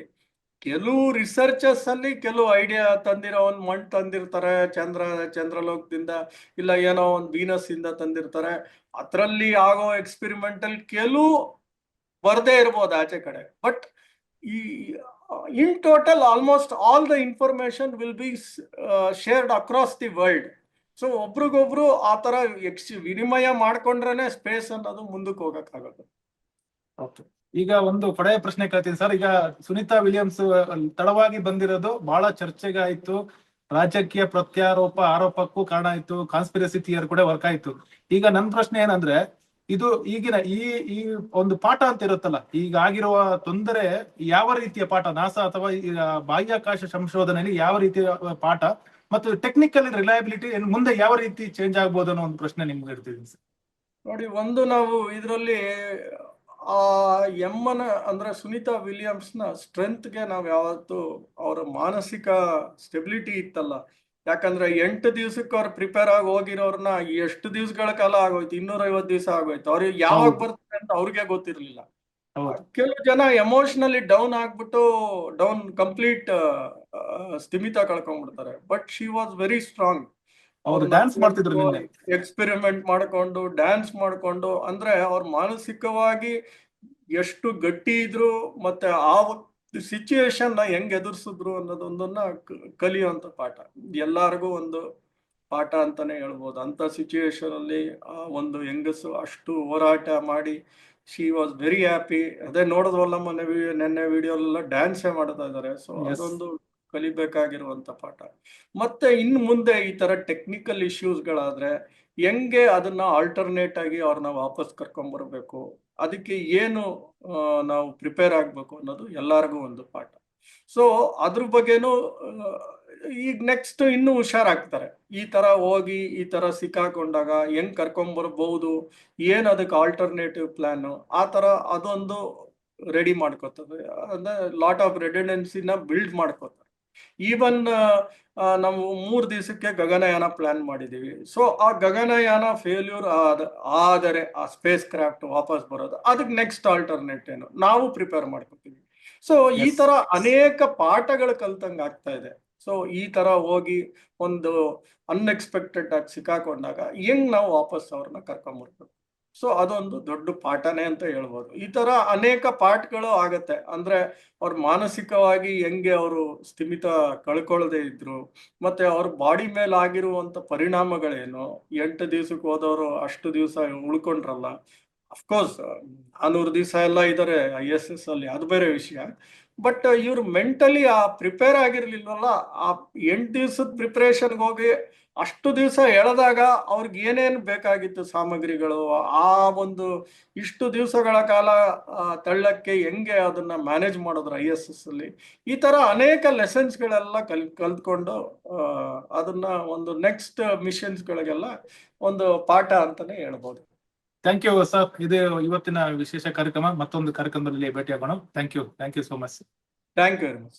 ಕೆಲವು ರಿಸರ್ಚರ್ಸ್ ಅಲ್ಲಿ ಕೆಲವು ಐಡಿಯಾ ತಂದಿರೋ ಒಂದು ಮಣ್ ತಂದಿರ್ತಾರೆ, ಚಂದ್ರ, ಚಂದ್ರಲೋಕದಿಂದ ಇಲ್ಲ ಏನೋ ಒಂದು ವೀನಸ್ ಇಂದ ತಂದಿರ್ತಾರೆ. ಅದರಲ್ಲಿ ಆಗೋ ಎಕ್ಸ್ಪೆರಿಮೆಂಟ್ ಅಲ್ಲಿ ಕೆಲವು ಬರದೇ ಇರ್ಬೋದು ಆಚೆ ಕಡೆ. ಬಟ್ ಈ in total almost all the information will be shared across the world so ಒಬ್ರಿಗೊಬ್ರು ಆ ತರ ಎಕ್ಸ್ ವಿನಿಮಯ ಮಾಡ್ಕೊಂಡ್ರೇನೆ ಸ್ಪೇಸ್ ಅನ್ನೋದು ಮುಂದಕ್ಕೆ ಹೋಗಕ್ಕಾಗೋದು ಓಕೆ ಈಗ ಒಂದು ಕೊಡೆಯ ಪ್ರಶ್ನೆ ಕೇಳ್ತೀನಿ ಸರ್. ಈಗ ಸುನೀತಾ ವಿಲಿಯಮ್ಸ್ ತಡವಾಗಿ ಬಂದಿರೋದು ಬಹಳ ಚರ್ಚೆಗೆ ಆಯ್ತು. ರಾಜಕೀಯ ಪ್ರತ್ಯಾರೋಪ ಆರೋಪಕ್ಕೂ ಕಾರಣ ಆಯ್ತು. ಕಾನ್ಸ್ಪಿರಸಿ ಥಿಯರ್ ಕೂಡ ವರ್ಕ್ ಆಯ್ತು. ಈಗ ನನ್ನ ಪ್ರಶ್ನೆ ಏನಂದ್ರೆ, ಇದು ಈಗಿನ ಈ ಈ ಒಂದು ಪಾಠ ಅಂತ ಇರುತ್ತಲ್ಲ, ಈಗ ಆಗಿರುವ ತೊಂದರೆ ಯಾವ ರೀತಿಯ ಪಾಠ? ನಾಸಾ ಅಥವಾ ಬಾಹ್ಯಾಕಾಶ ಸಂಶೋಧನೆಯಲ್ಲಿ ಯಾವ ರೀತಿಯ ಪಾಠ? ಮತ್ತು ಟೆಕ್ನಿಕಲ್ ರಿಲಯಬಿಲಿಟಿ ಮುಂದೆ ಯಾವ ರೀತಿ ಚೇಂಜ್ ಆಗ್ಬೋದು ಅನ್ನೋ ಒಂದು ಪ್ರಶ್ನೆ ನಿಮ್ಗೆ ಇಡ್ತಿದ್ದೀನಿ ನೋಡಿ, ಒಂದು ನಾವು ಇದರಲ್ಲಿ ಆ ಎಮ್ಮನ ಅಂದ್ರೆ ಸುನೀತಾ ವಿಲಿಯಮ್ಸ್ನ ಸ್ಟ್ರೆಂತ್ಗೆ ನಾವು ಯಾವತ್ತು ಅವರ ಮಾನಸಿಕ ಸ್ಟೆಬಿಲಿಟಿ ಇತ್ತಲ್ಲ. ಯಾಕಂದ್ರೆ ಎಂಟು ದಿವ್ಸಕ್ಕೆ ಅವ್ರು ಪ್ರಿಪೇರ್ ಆಗಿ ಹೋಗಿರೋರ್ನ ಎಷ್ಟು ದಿವ್ಸಗಳ ಕಾಲ ಆಗೋಯ್ತು? ಇನ್ನೂರ ಐವತ್ತು ದಿವಸ ಆಗೋಯ್ತು. ಅವ್ರಿಗೆ ಯಾವಾಗ. ಬರ್ತಾರೆ ಅಂತ ಅವ್ರಿಗೆ ಗೊತ್ತಿರ್ಲಿಲ್ಲ. ಕೆಲವು ಜನ ಎಮೋಷನಲಿ ಡೌನ್ ಆಗ್ಬಿಟ್ಟು ಡೌನ್ ಕಂಪ್ಲೀಟ್ ಸ್ಥಿಮಿತ ಕಳ್ಕೊಂಡ್ಬಿಡ್ತಾರೆ. But she was very strong. ಅವ್ರು ಡ್ಯಾನ್ಸ್ ಮಾಡ್ತಿದ್ರು ನಿನ್ನೆ. ಎಕ್ಸ್ಪೆರಿಮೆಂಟ್ ಮಾಡ್ಕೊಂಡು ಡ್ಯಾನ್ಸ್ ಮಾಡ್ಕೊಂಡು ಅಂದ್ರೆ ಅವ್ರ ಮಾನಸಿಕವಾಗಿ ಎಷ್ಟು ಗಟ್ಟಿ ಇದ್ರು ಮತ್ತೆ ಆ ಸಿಚುಯೇಷನ್ನ ಹೆಂಗ್ ಎದುರಿಸಿದ್ರು ಅನ್ನೋದೊಂದನ್ನ ಕಲಿಯುವಂತ ಪಾಠ. ಎಲ್ಲಾರ್ಗು ಒಂದು ಪಾಠ ಅಂತಾನೆ ಹೇಳ್ಬೋದು. ಅಂತ ಸಿಚುಯೇಷನ್ ಅಲ್ಲಿ ಆ ಒಂದು ಹೆಂಗಸು ಅಷ್ಟು ಹೋರಾಟ ಮಾಡಿ ಶಿ ವಾಸ್ ವೆರಿ ಹ್ಯಾಪಿ ಅದೇ ನೋಡಿದ್ವಲ್ಲ ಮೊನ್ನೆ ನಿನ್ನೆ ನೆನ್ನೆ ವಿಡಿಯೋಲೆಲ್ಲ ಡ್ಯಾನ್ಸೇ ಮಾಡ್ತಾ ಇದ್ದಾರೆ ಸೊ ಅದೊಂದು ಕಲಿಬೇಕಾಗಿರುವಂತ ಪಾಠ. ಮತ್ತೆ ಇನ್ನು ಮುಂದೆ ಈ ತರ ಟೆಕ್ನಿಕಲ್ ಇಶ್ಯೂಸ್ಗಳಾದ್ರೆ ಹೆಂಗೆ ಅದನ್ನ ಆಲ್ಟರ್ನೇಟ್ ಆಗಿ ಅವ್ರನ್ನ ವಾಪಸ್ ಕರ್ಕೊಂಡ್ ಬರ್ಬೇಕು, ಅದಕ್ಕೆ ಏನು ನಾವು ಪ್ರಿಪೇರ್ ಆಗ್ಬೇಕು ಅನ್ನೋದು ಎಲ್ಲರಿಗೂ ಒಂದು ಪಾಠ. ಸೊ ಅದ್ರ ಬಗ್ಗೆನೂ ಈಗ ನೆಕ್ಸ್ಟ್ ಇನ್ನೂ ಹುಷಾರಾಗ್ತಾರೆ. ಈ ತರ ಹೋಗಿ, ಈ ತರ ಸಿಕ್ಕಾಕೊಂಡಾಗ ಹೆಂಗ್ ಕರ್ಕೊಂಡ್ ಬರಬಹುದು ಏನ್ ಅದಕ್ಕೆ ಆಲ್ಟರ್ನೇಟಿವ್ ಪ್ಲಾನ್ ಆ ತರ ಅದೊಂದು ರೆಡಿ ಮಾಡ್ಕೋತದೆ. ಅಂದ್ರೆ ಲಾಟ್ ಆಫ್ ರೆಡಿಡೆನ್ಸಿನ ಬಿಲ್ಡ್ ಮಾಡ್ಕೋತಾರೆ ಈವನ್ ನಾವು ಮೂರು ದಿವಸಕ್ಕೆ ಗಗನಯಾನ ಪ್ಲಾನ್ ಮಾಡಿದ್ದೀವಿ. ಸೊ ಆ ಗಗನಯಾನ ಫೇಲ್ಯೂರ್ ಆದ ಆದರೆ ಆ ಸ್ಪೇಸ್ ಕ್ರಾಫ್ಟ್ ವಾಪಸ್ ಬರೋದು ಅದಕ್ಕೆ ನೆಕ್ಸ್ಟ್ ಆಲ್ಟರ್ನೇಟ್ ಏನು? ನಾವು ಪ್ರಿಪೇರ್ ಮಾಡ್ಕೊತೀವಿ. ಸೊ ಈ. ತರ ಅನೇಕ ಪಾಠಗಳು ಕಲ್ತಂಗೆ ಆಗ್ತಾ ಇದೆ. ಸೊ ಈ ತರ ಹೋಗಿ ಒಂದು ಅನ್ಎಕ್ಸ್ಪೆಕ್ಟೆಡ್ ಆಗಿ ಸಿಕ್ಕಾಕೊಂಡಾಗ ಹೆಂಗ್ ನಾವು ವಾಪಸ್ ಅವ್ರನ್ನ ಕರ್ಕೊಂಬರ್ಬೇಕು. ಸೊ ಅದೊಂದು ದೊಡ್ಡ ಪಾಠನೇ ಅಂತ ಹೇಳ್ಬೋದು. ಈ ತರ ಅನೇಕ ಪಾಠಗಳು ಆಗತ್ತೆ. ಅಂದ್ರೆ ಅವ್ರ ಮಾನಸಿಕವಾಗಿ ಹೆಂಗೆ ಅವರು ಸ್ಥಿಮಿತ ಕಳ್ಕೊಳ್ಳದೆ ಇದ್ರು, ಮತ್ತೆ ಅವ್ರ ಬಾಡಿ ಮೇಲೆ ಆಗಿರುವಂತ ಪರಿಣಾಮಗಳೇನು? ಎಂಟು ದಿವ್ಸಕ್ಕೆ ಹೋದವರು ಅಷ್ಟು ದಿವಸ ಉಳ್ಕೊಂಡ್ರಲ್ಲ. ಅಫ್ಕೋರ್ಸ್ ನಾನೂರು ದಿವಸ ಎಲ್ಲ ಇದಾರೆ ಐ ಎಸ್ ಎಸ್ ಅಲ್ಲಿ, ಅದು ಬೇರೆ ವಿಷಯ. ಬಟ್ ಇವ್ರು ಮೆಂಟಲಿ ಆ ಪ್ರಿಪೇರ್ ಆಗಿರ್ಲಿಲ್ವಲ್ಲ, ಆ ಎಂಟು ದಿವ್ಸದ ಪ್ರಿಪ್ರೇಷನ್ಗೆ ಹೋಗಿ ಅಷ್ಟು ದಿವಸ ಎಳೆದಾಗ ಅವ್ರಿಗೆ ಏನೇನು ಬೇಕಾಗಿತ್ತು ಸಾಮಗ್ರಿಗಳು ಆ ಒಂದು ಇಷ್ಟು ದಿವಸಗಳ ಕಾಲ ತಳ್ಳಕ್ಕೆ ಹೆಂಗೆ ಅದನ್ನ ಮ್ಯಾನೇಜ್ ಮಾಡಿದ್ರು ಐ ಎಸ್ ಎಸ್ ಅಲ್ಲಿ ಈ ತರ ಅನೇಕ ಲೆಸನ್ಸ್ಗಳೆಲ್ಲ ಕಲ್ ಕಲ್ತ್ಕೊಂಡು ಅದನ್ನ ಒಂದು ನೆಕ್ಸ್ಟ್ ಮಿಷನ್ಸ್ಗಳಿಗೆಲ್ಲ ಒಂದು ಪಾಠ ಅಂತಾನೆ ಹೇಳ್ಬೋದು. ಥ್ಯಾಂಕ್ ಯು ಸರ್ ಇದು ಇವತ್ತಿನ ವಿಶೇಷ ಕಾರ್ಯಕ್ರಮ. ಮತ್ತೊಂದು ಕಾರ್ಯಕ್ರಮದಲ್ಲಿ ಭೇಟಿಯಾಗೋಣ. Thank you thank you so much thank you very much